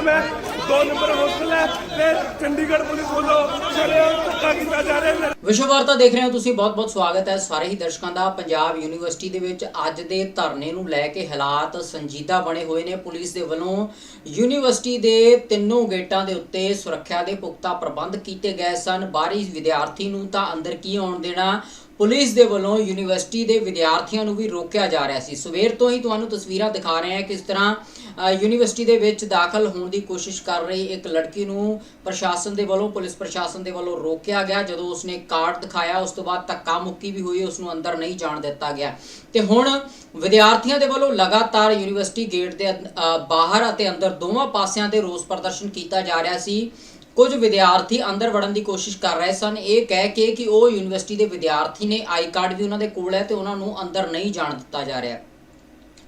ਆ ਮੈਂ ਦੋ ਨੰਬਰ ਹੋਸਟਲ ਹੈ ਤੇ ਚੰਡੀਗੜ੍ਹ ਪੁਲਿਸ ਵੱਲੋਂ ਸ਼ਰੇਆਮ ਧੱਕਾ ਕੀਤਾ ਜਾ ਰਿਹਾ ਹੈ। ਵਿਸ਼ਵ ਵਾਰਤਾ ਦੇਖ ਰਹੇ ਹੋ ਤੁਸੀਂ। ਬਹੁਤ-ਬਹੁਤ ਸਵਾਗਤ ਹੈ ਸਾਰੇ ਹੀ ਦਰਸ਼ਕਾਂ ਦਾ। ਪੰਜਾਬ ਯੂਨੀਵਰਸਿਟੀ ਦੇ ਵਿੱਚ ਅੱਜ ਦੇ ਧਰਨੇ ਨੂੰ ਲੈ ਕੇ ਹਾਲਾਤ ਸੰਜੀਦਾ ਬਣੇ ਹੋਏ ਨੇ। ਪੁਲਿਸ ਦੇ ਵੱਲੋਂ ਯੂਨੀਵਰਸਿਟੀ ਦੇ ਤਿੰਨੋਂ ਗੇਟਾਂ ਦੇ ਉੱਤੇ ਸੁਰੱਖਿਆ ਦੇ ਪੁਖਤਾ ਪ੍ਰਬੰਧ ਕੀਤੇ ਗਏ ਸਨ। ਬਾਹਰੀ ਵਿਦਿਆਰਥੀ ਨੂੰ ਤਾਂ ਅੰਦਰ ਕੀ ਆਉਣ ਦੇਣਾ? ਪੁਲਿਸ ਦੇ ਵੱਲੋਂ ਯੂਨੀਵਰਸਿਟੀ ਦੇ ਵਿਦਿਆਰਥੀਆਂ ਨੂੰ ਵੀ ਰੋਕਿਆ ਜਾ ਰਿਹਾ ਸੀ। ਸਵੇਰ ਤੋਂ ਹੀ ਤੁਹਾਨੂੰ ਤਸਵੀਰਾਂ ਦਿਖਾ ਰਹੇ ਹਾਂ ਕਿਸ ਤਰ੍ਹਾਂ ਯੂਨੀਵਰਸਿਟੀ ਦੇ ਵਿੱਚ ਦਾਖਲ ਹੋਣ ਦੀ ਕੋਸ਼ਿਸ਼ ਕਰ ਰਹੀ ਇੱਕ ਲੜਕੀ ਨੂੰ ਪ੍ਰਸ਼ਾਸਨ ਦੇ ਵੱਲੋਂ, ਪੁਲਿਸ ਪ੍ਰਸ਼ਾਸਨ ਦੇ ਵੱਲੋਂ ਰੋਕਿਆ ਗਿਆ। ਜਦੋਂ ਉਸਨੇ ਕਾਰਡ ਦਿਖਾਇਆ, ਉਸ ਤੋਂ ਬਾਅਦ ਧੱਕਾ ਮੁੱਕੀ ਵੀ ਹੋਈ ਉਸ ਨੂੰ ਅੰਦਰ ਨਹੀਂ ਜਾਣ ਦਿੱਤਾ ਗਿਆ। ਤੇ ਹੁਣ ਵਿਦਿਆਰਥੀਆਂ ਦੇ ਵੱਲੋਂ ਲਗਾਤਾਰ ਯੂਨੀਵਰਸਿਟੀ ਗੇਟ ਦੇ ਅੰਦ- ਬਾਹਰ ਅਤੇ ਅੰਦਰ ਦੋਵਾਂ ਪਾਸਿਆਂ ਤੇ ਰੋਸ ਪ੍ਰਦਰਸ਼ਨ ਕੀਤਾ ਜਾ ਰਿਹਾ ਸੀ। ਕੁਝ ਵਿਦਿਆਰਥੀ ਅੰਦਰ ਵੜਨ ਦੀ ਕੋਸ਼ਿਸ਼ ਕਰ ਰਹੇ ਸਨ। ਇਹ ਕਹਿ ਕੇ ਕਿ ਉਹ ਯੂਨੀਵਰਸਿਟੀ ਦੇ ਵਿਦਿਆਰਥੀ ਨੇ ਆਈ ਕਾਰਡ ਵੀ ਉਹਨਾਂ ਦੇ ਕੋਲ ਹੈ ਤੇ ਉਹਨਾਂ ਨੂੰ ਅੰਦਰ ਨਹੀਂ ਜਾਣ ਦਿੱਤਾ ਜਾ ਰਿਹਾ।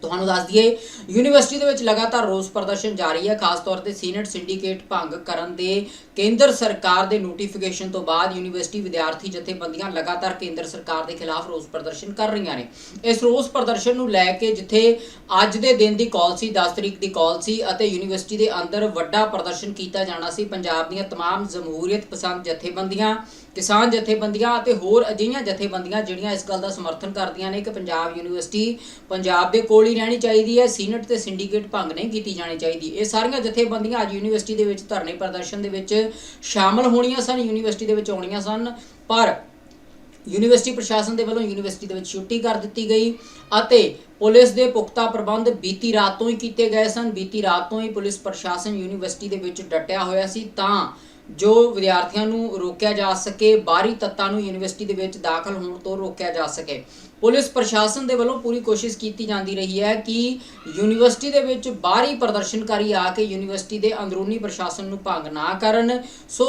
ਤੁਹਾਨੂੰ ਦੱਸ ਦਈਏ ਯੂਨੀਵਰਸਿਟੀ ਦੇ ਵਿੱਚ ਲਗਾਤਾਰ ਰੋਸ ਪ੍ਰਦਰਸ਼ਨ ਜਾਰੀ ਹੈ ਖਾਸ ਤੌਰ ਤੇ ਸੀਨੇਟ ਸਿੰਡੀਕੇਟ ਭੰਗ ਕਰਨ ਦੇ ਕੇਂਦਰ ਸਰਕਾਰ ਦੇ ਨੋਟੀਫਿਕੇਸ਼ਨ ਤੋਂ ਬਾਅਦ ਯੂਨੀਵਰਸਿਟੀ ਵਿਦਿਆਰਥੀ ਜਥੇਬੰਦੀਆਂ ਲਗਾਤਾਰ ਕੇਂਦਰ ਸਰਕਾਰ ਦੇ ਖਿਲਾਫ ਰੋਸ ਪ੍ਰਦਰਸ਼ਨ ਕਰ ਰਹੀਆਂ ਨੇ ਇਸ ਰੋਸ ਪ੍ਰਦਰਸ਼ਨ ਨੂੰ ਲੈ ਕੇ ਜਿੱਥੇ ਅੱਜ ਦੇ ਦਿਨ ਦੀ ਕਾਲ ਸੀ 10 ਤਰੀਕ ਦੀ ਕਾਲ ਸੀ ਅਤੇ ਯੂਨੀਵਰਸਿਟੀ ਦੇ ਅੰਦਰ ਵੱਡਾ ਪ੍ਰਦਰਸ਼ਨ ਕੀਤਾ ਜਾਣਾ ਸੀ ਪੰਜਾਬ ਦੀਆਂ तमाम ਜਮਹੂਰੀਅਤ ਪਸੰਦ ਜਥੇਬੰਦੀਆਂ ਕਿਸਾਨ ਜਥੇਬੰਦੀਆਂ ਅਤੇ ਹੋਰ ਅਜਿਹੀਆਂ ਜਥੇਬੰਦੀਆਂ ਜਿਹੜੀਆਂ ਇਸ ਗੱਲ ਦਾ ਸਮਰਥਨ ਕਰਦੀਆਂ ਨੇ ਕਿ ਪੰਜਾਬ ਯੂਨੀਵਰਸਿਟੀ ਪੰਜਾਬ ਦੇ ਕੋਲ ਹੀ ਰਹਿਣੀ ਚਾਹੀਦੀ ਹੈ, ਸੀਨਟ ਤੇ ਸਿੰਡੀਕੇਟ ਭੰਗ ਨਹੀਂ ਕੀਤੀ ਜਾਣੀ ਚਾਹੀਦੀ। ਇਹ ਸਾਰੀਆਂ ਜਥੇਬੰਦੀਆਂ ਅੱਜ ਯੂਨੀਵਰਸਿਟੀ ਦੇ ਵਿੱਚ ਧਰਨੇ ਪ੍ਰਦਰਸ਼ਨ ਦੇ ਵਿੱਚ ਸ਼ਾਮਲ ਹੋਣੀਆਂ ਸਨ, ਯੂਨੀਵਰਸਿਟੀ ਦੇ ਵਿੱਚ ਆਉਣੀਆਂ ਸਨ, ਪਰ ਯੂਨੀਵਰਸਿਟੀ ਪ੍ਰਸ਼ਾਸਨ ਦੇ ਵੱਲੋਂ ਯੂਨੀਵਰਸਿਟੀ ਦੇ ਵਿੱਚ ਛੁੱਟੀ ਕਰ ਦਿੱਤੀ ਗਈ ਅਤੇ ਪੁਲਿਸ ਦੇ ਪੁਖਤਾ ਪ੍ਰਬੰਧ ਬੀਤੀ ਰਾਤ ਤੋਂ ਹੀ ਕੀਤੇ ਗਏ ਸਨ। ਬੀਤੀ ਰਾਤ ਤੋਂ ਹੀ ਪੁਲਿਸ ਪ੍ਰਸ਼ਾਸਨ ਯੂਨੀਵਰਸਿਟੀ ਦੇ ਵਿੱਚ ਡਟਿਆ ਹੋਇਆ ਸੀ, ਤਾਂ ਜੋ ਵਿਦਿਆਰਥੀਆਂ ਨੂੰ ਰੋਕਿਆ ਜਾ ਸਕੇ, ਬਾਹਰੀ ਤੱਤਾਂ ਨੂੰ ਯੂਨੀਵਰਸਿਟੀ ਦੇ ਵਿੱਚ ਦਾਖਲ ਹੋਣ ਤੋਂ ਰੋਕਿਆ ਜਾ ਸਕੇ। ਪੁਲਿਸ ਪ੍ਰਸ਼ਾਸਨ ਦੇ ਵੱਲੋਂ ਪੂਰੀ ਕੋਸ਼ਿਸ਼ ਕੀਤੀ ਜਾਂਦੀ ਰਹੀ ਹੈ ਕਿ ਯੂਨੀਵਰਸਿਟੀ ਦੇ ਵਿੱਚ ਬਾਹਰੀ ਪ੍ਰਦਰਸ਼ਨਕਾਰੀ ਆ ਕੇ ਯੂਨੀਵਰਸਿਟੀ ਦੇ ਅੰਦਰੂਨੀ ਪ੍ਰਸ਼ਾਸਨ ਨੂੰ ਭੰਗ ਨਾ ਕਰਨ। ਸੋ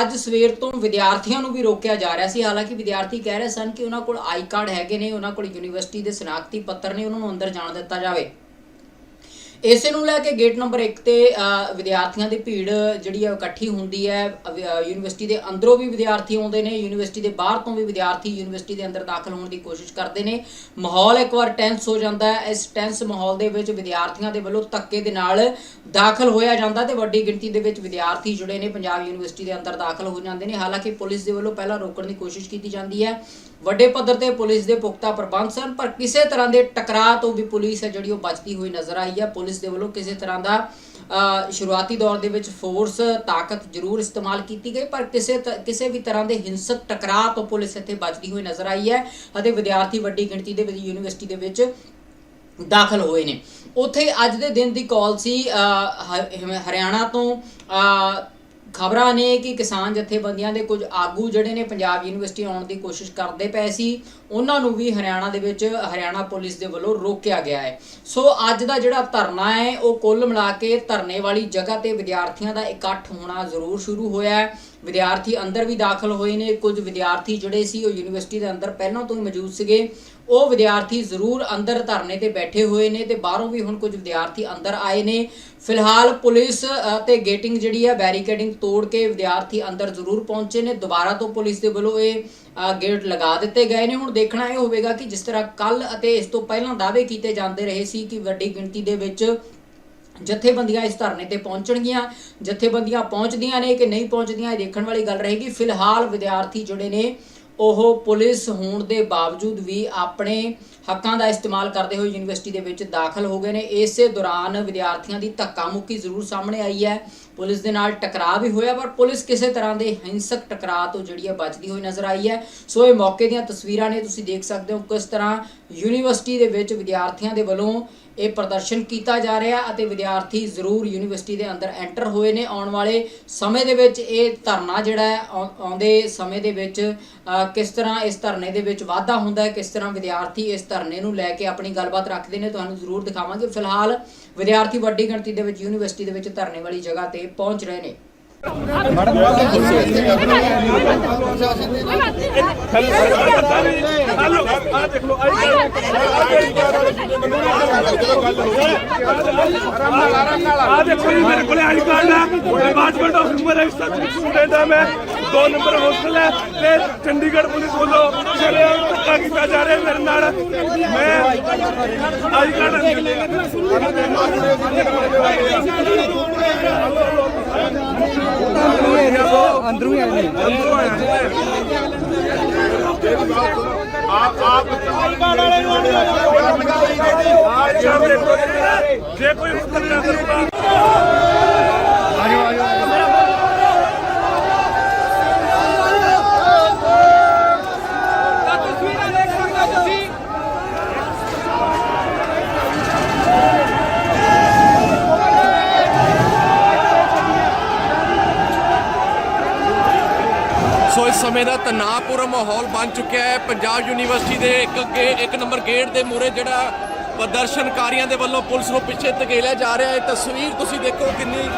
ਅੱਜ ਸਵੇਰ ਤੋਂ ਵਿਦਿਆਰਥੀਆਂ ਨੂੰ ਵੀ ਰੋਕਿਆ ਜਾ ਰਿਹਾ ਸੀ। ਹਾਲਾਂਕਿ ਵਿਦਿਆਰਥੀ ਕਹਿ ਰਹੇ ਸਨ ਕਿ ਉਹਨਾਂ ਕੋਲ ਆਈ ਕਾਰਡ ਹੈਗੇ ਨੇ, ਉਹਨਾਂ ਕੋਲ ਯੂਨੀਵਰਸਿਟੀ ਦੇ ਸਨਾਖਤੀ ਪੱਤਰ ਨੇ, ਉਹਨਾਂ ਨੂੰ ਅੰਦਰ ਜਾਣ ਦਿੱਤਾ ਜਾਵੇ। ਇਸੇ ਨੂੰ ਲੈ ਕੇ ਗੇਟ ਨੰਬਰ 1 ਤੇ ਵਿਦਿਆਰਥੀਆਂ ਦੀ ਭੀੜ ਜਿਹੜੀ ਹੈ ਇਕੱਠੀ ਹੁੰਦੀ ਹੈ। ਯੂਨੀਵਰਸਿਟੀ ਦੇ ਅੰਦਰੋਂ ਵੀ ਵਿਦਿਆਰਥੀ ਆਉਂਦੇ ਨੇ, ਯੂਨੀਵਰਸਿਟੀ ਦੇ ਬਾਹਰ ਤੋਂ ਵੀ ਵਿਦਿਆਰਥੀ ਯੂਨੀਵਰਸਿਟੀ ਦੇ ਅੰਦਰ ਦਾਖਲ ਹੋਣ ਦੀ ਕੋਸ਼ਿਸ਼ ਕਰਦੇ ਨੇ। ਮਾਹੌਲ ਇੱਕ ਵਾਰ ਟੈਂਸ ਹੋ ਜਾਂਦਾ ਹੈ। ਇਸ ਟੈਂਸ ਮਾਹੌਲ ਦੇ ਵਿੱਚ ਵਿਦਿਆਰਥੀਆਂ ਦੇ ਵੱਲੋਂ ਧੱਕੇ ਦੇ ਨਾਲ ਦਾਖਲ ਹੋਇਆ ਜਾਂਦਾ ਤੇ ਵੱਡੀ ਗਿਣਤੀ ਦੇ ਵਿੱਚ ਵਿਦਿਆਰਥੀ ਜੁੜੇ ਨੇ। ਪੰਜਾਬ ਯੂਨੀਵਰਸਿਟੀ ਦੇ ਅੰਦਰ ਦਾਖਲ ਹੋ ਜਾਂਦੇ ਨੇ। ਹਾਲਾਂਕਿ ਪੁਲਿਸ ਦੇ ਵੱਲੋਂ ਪਹਿਲਾਂ ਰੋਕਣ ਦੀ ਕੋਸ਼ਿਸ਼ ਕੀਤੀ ਜਾਂਦੀ ਹੈ। ਵੱਡੇ ਪੱਧਰ ਤੇ ਪੁਲਿਸ ਦੇ ਪੁਖਤਾ ਪ੍ਰਬੰਧ ਸਨ, ਪਰ ਕਿਸੇ ਤਰ੍ਹਾਂ ਦੇ ਟਕਰਾਅ ਤੋਂ ਵੀ ਪੁਲਿਸ ਹੈ ਜਿਹੜੀ ਉਹ ਬਚਦੀ ਹੋਈ ਨਜ਼ਰ ਆਈ ਹੈ। ਪੁਲਿਸ ਦੇ ਵੱਲੋਂ ਕਿਸੇ ਤਰ੍ਹਾਂ ਦਾ ਸ਼ੁਰੂਆਤੀ ਦੌਰ ਦੇ ਵਿੱਚ ਫੋਰਸ ਤਾਕਤ ਜ਼ਰੂਰ ਇਸਤੇਮਾਲ ਕੀਤੀ ਗਈ, ਪਰ ਕਿਸੇ ਤ- ਕਿਸੇ ਵੀ ਤਰ੍ਹਾਂ ਦੇ ਹਿੰਸਕ ਟਕਰਾਅ ਤੋਂ ਪੁਲਿਸ ਇੱਥੇ ਬਚਦੀ ਹੋਈ ਨਜ਼ਰ ਆਈ ਹੈ ਅਤੇ ਵਿਦਿਆਰਥੀ ਵੱਡੀ ਗਿਣਤੀ ਦੇ ਵਿੱਚ, ਯੂਨੀਵਰਸਿਟੀ ਦੇ ਵਿੱਚ ਦਾਖਲ ਹੋਏ ਨੇ। ਉੱਥੇ ਅੱਜ ਦੇ ਦਿਨ ਦੀ ਕਾਲ ਸੀ ਹਰਿਆਣਾ ਤੋਂ ਖਬਰਾਂ ਨੇ ਕਿ ਕਿਸਾਨ ਜਥੇਬੰਦੀਆਂ ਦੇ ਕੁਝ ਆਗੂ ਜਿਹੜੇ ਨੇ ਪੰਜਾਬ ਯੂਨੀਵਰਸਿਟੀ ਆਉਣ ਦੀ ਕੋਸ਼ਿਸ਼ ਕਰਦੇ ਪਏ ਸੀ, ਉਹਨਾਂ ਨੂੰ ਵੀ ਹਰਿਆਣਾ ਦੇ ਵਿੱਚ ਹਰਿਆਣਾ ਪੁਲਿਸ ਦੇ ਵੱਲੋਂ ਰੋਕਿਆ ਗਿਆ ਹੈ। ਸੋ ਅੱਜ ਦਾ ਜਿਹੜਾ ਧਰਨਾ ਹੈ, ਉਹ ਕੁੱਲ ਮਿਲਾ ਕੇ ਧਰਨੇ ਵਾਲੀ ਜਗ੍ਹਾ ਤੇ ਵਿਦਿਆਰਥੀਆਂ ਦਾ ਇਕੱਠ ਹੋਣਾ ਜ਼ਰੂਰ ਸ਼ੁਰੂ ਹੋਇਆ ਹੈ। ਵਿਦਿਆਰਥੀ ਅੰਦਰ ਵੀ ਦਾਖਲ ਹੋਏ ਨੇ। ਕੁਝ ਵਿਦਿਆਰਥੀ ਜਿਹੜੇ ਸੀ, ਉਹ ਯੂਨੀਵਰਸਿਟੀ ਦੇ ਅੰਦਰ ਪਹਿਲਾਂ ਤੋਂ ਹੀ ਮੌਜੂਦ ਸੀਗੇ। ਉਹ ਵਿਦਿਆਰਥੀ ਜ਼ਰੂਰ ਅੰਦਰ ਧਰਨੇ ਤੇ ਬੈਠੇ ਹੋਏ ਨੇ ਤੇ ਬਾਹਰੋਂ ਵੀ ਹੁਣ ਕੁਝ ਵਿਦਿਆਰਥੀ ਅੰਦਰ ਆਏ ਨੇ। ਫਿਲਹਾਲ ਪੁਲਿਸ ਅ, ਤੇ ਗੇਟਿੰਗ ਜਿਹੜੀ ਹੈ ਬੈਰੀਕੇਡਿੰਗ ਤੋੜ ਕੇ ਵਿਦਿਆਰਥੀ ਅੰਦਰ ਜ਼ਰੂਰ ਪਹੁੰਚੇ ਨੇ। ਦੁਬਾਰਾ ਤੋਂ ਪੁਲਿਸ ਦੇ ਵੱਲੋਂ ਇਹ ਗੇਟ ਲਗਾ ਦਿੱਤੇ ਗਏ ਨੇ। ਹੁਣ ਦੇਖਣਾ ਇਹ ਹੋਵੇਗਾ ਕਿ ਜਿਸ ਤਰ੍ਹਾਂ ਕੱਲ ਅਤੇ ਇਸ ਤੋਂ ਪਹਿਲਾਂ ਦਾਅਵੇ ਕੀਤੇ ਜਾਂਦੇ ਰਹੇ ਸੀ ਕਿ ਵੱਡੀ ਗਿਣਤੀ ਦੇ ਵਿੱਚ ਜਥੇਬੰਦੀਆਂ ਇਸ ਧਰਨੇ ਤੇ ਪਹੁੰਚਣਗੀਆਂ। ਜਥੇਬੰਦੀਆਂ ਪਹੁੰਚਦੀਆਂ ਨੇ ਕਿ ਨਹੀਂ ਪਹੁੰਚਦੀਆਂ ਇਹ ਦੇਖਣ ਵਾਲੀ ਗੱਲ ਰਹੇਗੀ। ਫਿਲਹਾਲ ਵਿਦਿਆਰਥੀ ਜਿਹੜੇ ਨੇ ਉਹ ਪੁਲਿਸ ਹੋਣ ਦੇ ਬਾਵਜੂਦ ਵੀ ਆਪਣੇ ਹੱਕਾਂ ਦਾ ਇਸਤੇਮਾਲ ਕਰਦੇ ਹੋਏ ਯੂਨੀਵਰਸਿਟੀ ਦੇ ਵਿੱਚ ਦਾਖਲ ਹੋ ਗਏ ਨੇ। ਇਸੇ ਦੌਰਾਨ ਵਿਦਿਆਰਥੀਆਂ ਦੀ ਧੱਕਾ ਮੁੱਕੀ ਜ਼ਰੂਰ ਸਾਹਮਣੇ ਆਈ ਹੈ। ਪੁਲਿਸ ਦੇ ਨਾਲ ਟਕਰਾਅ ਵੀ ਹੋਇਆ, ਪਰ ਪੁਲਿਸ ਕਿਸੇ ਤਰ੍ਹਾਂ ਦੇ ਹਿੰਸਕ ਟਕਰਾਅ ਤੋਂ ਜਿਹੜੀ ਹੈ ਬਚਦੀ ਹੋਈ ਨਜ਼ਰ ਆਈ ਹੈ। ਸੋ ਇਹ ਮੌਕੇ ਦੀਆਂ ਤਸਵੀਰਾਂ ਨੇ, ਤੁਸੀਂ ਦੇਖ ਸਕਦੇ ਹੋ ਕਿਸ ਤਰ੍ਹਾਂ ਯੂਨੀਵਰਸਿਟੀ ਦੇ ਵਿੱਚ ਵਿਦਿਆਰਥੀਆਂ ਦੇ ਵੱਲੋਂ ਇਹ ਪ੍ਰਦਰਸ਼ਨ ਕੀਤਾ ਜਾ ਰਿਹਾ ਅਤੇ ਵਿਦਿਆਰਥੀ ਜ਼ਰੂਰ ਯੂਨੀਵਰਸਿਟੀ ਦੇ ਅੰਦਰ ਐਂਟਰ ਹੋਏ ਨੇ। ਆਉਣ ਵਾਲੇ ਸਮੇਂ ਦੇ ਵਿੱਚ ਇਹ ਧਰਨਾ ਜਿਹੜਾ ਹੈ, ਆਉ- ਆਉਂਦੇ ਸਮੇਂ ਦੇ ਵਿੱਚ ਕਿਸ ਤਰ੍ਹਾਂ ਇਸ ਧਰਨੇ ਦੇ ਵਿੱਚ ਵਾਧਾ ਹੁੰਦਾ ਹੈ, ਕਿਸ ਤਰ੍ਹਾਂ ਵਿਦਿਆਰਥੀ ਇਸ ਧਰਨੇ ਨੂੰ ਲੈ ਕੇ ਆਪਣੀ ਗੱਲਬਾਤ ਰੱਖਦੇ ਨੇ, ਤੁਹਾਨੂੰ ਜ਼ਰੂਰ ਦਿਖਾਵਾਂਗੇ। ਫਿਲਹਾਲ ਵਿਦਿਆਰਥੀ ਵੱਡੀ ਗਿਣਤੀ ਦੇ ਵਿੱਚ ਯੂਨੀਵਰਸਿਟੀ ਦੇ ਵਿੱਚ ਧਰਨੇ ਵਾਲੀ ਜਗ੍ਹਾ ਤੇ ਪਹੁੰਚ ਰਹੇ ਨੇ। ਹਲੋ ਆ ਦੇਖ ਲਓ ਆਈ ਆ ਦੇਖੋ ਜੀ, ਮੇਰੇ ਕੋਲੇ ਆਈ ਕਾਰਡ ਹੈ ਡਿਪਾਰਟਮੈਂਟ ਆਫ ਹਿਊਮਨ ਰਾਈਟਸ ਦਾ ਸਟੂਡੈਂਟ ਹਾਂ ਮੈਂ। ਦੋ ਨੰਬਰ ਹੋਸਟਲ ਹੈ ਤੇ ਚੰਡੀਗੜ੍ਹ ਪੁਲਿਸ ਵੱਲੋਂ ਸ਼ਰੇਆਮ ਧੱਕਾ ਕੀਤਾ ਜਾ ਰਿਹਾ ਮੇਰੇ ਨਾਲ। ਮੈਂ ਆਈ ਕਾਰਡ ਅੰਦਰੋਂ ਹੀ ਆਏ ਨੇ ਅੰਦਰੋਂ ਆਇਆ ਆਪ ਆਪ ਜੇ ਕੋਈ ਹੁਕਮ ਨਾ ਕਰੂਗਾ ਸੋ ਇਸ ਸਮੇਂ ਦਾ ਤਣਾਅਪੂਰਨ ਮਾਹੌਲ ਬਣ ਚੁੱਕਿਆ ਹੈ। ਪੰਜਾਬ ਯੂਨੀਵਰਸਿਟੀ ਦੇ ਇੱਕ ਅੱਗੇ ਇੱਕ ਨੰਬਰ ਗੇਟ ਦੇ ਮੂਹਰੇ ਜਿਹੜਾ ਪ੍ਰਦਰਸ਼ਨਕਾਰੀਆਂ ਦੇ ਵੱਲੋਂ ਪੁਲਿਸ ਨੂੰ ਪਿੱਛੇ ਧਕੇਲਿਆ ਜਾ ਰਿਹਾ ਹੈ। ਇਹ ਤਸਵੀਰ ਤੁਸੀਂ ਦੇਖੋ ਕਿੰਨੀ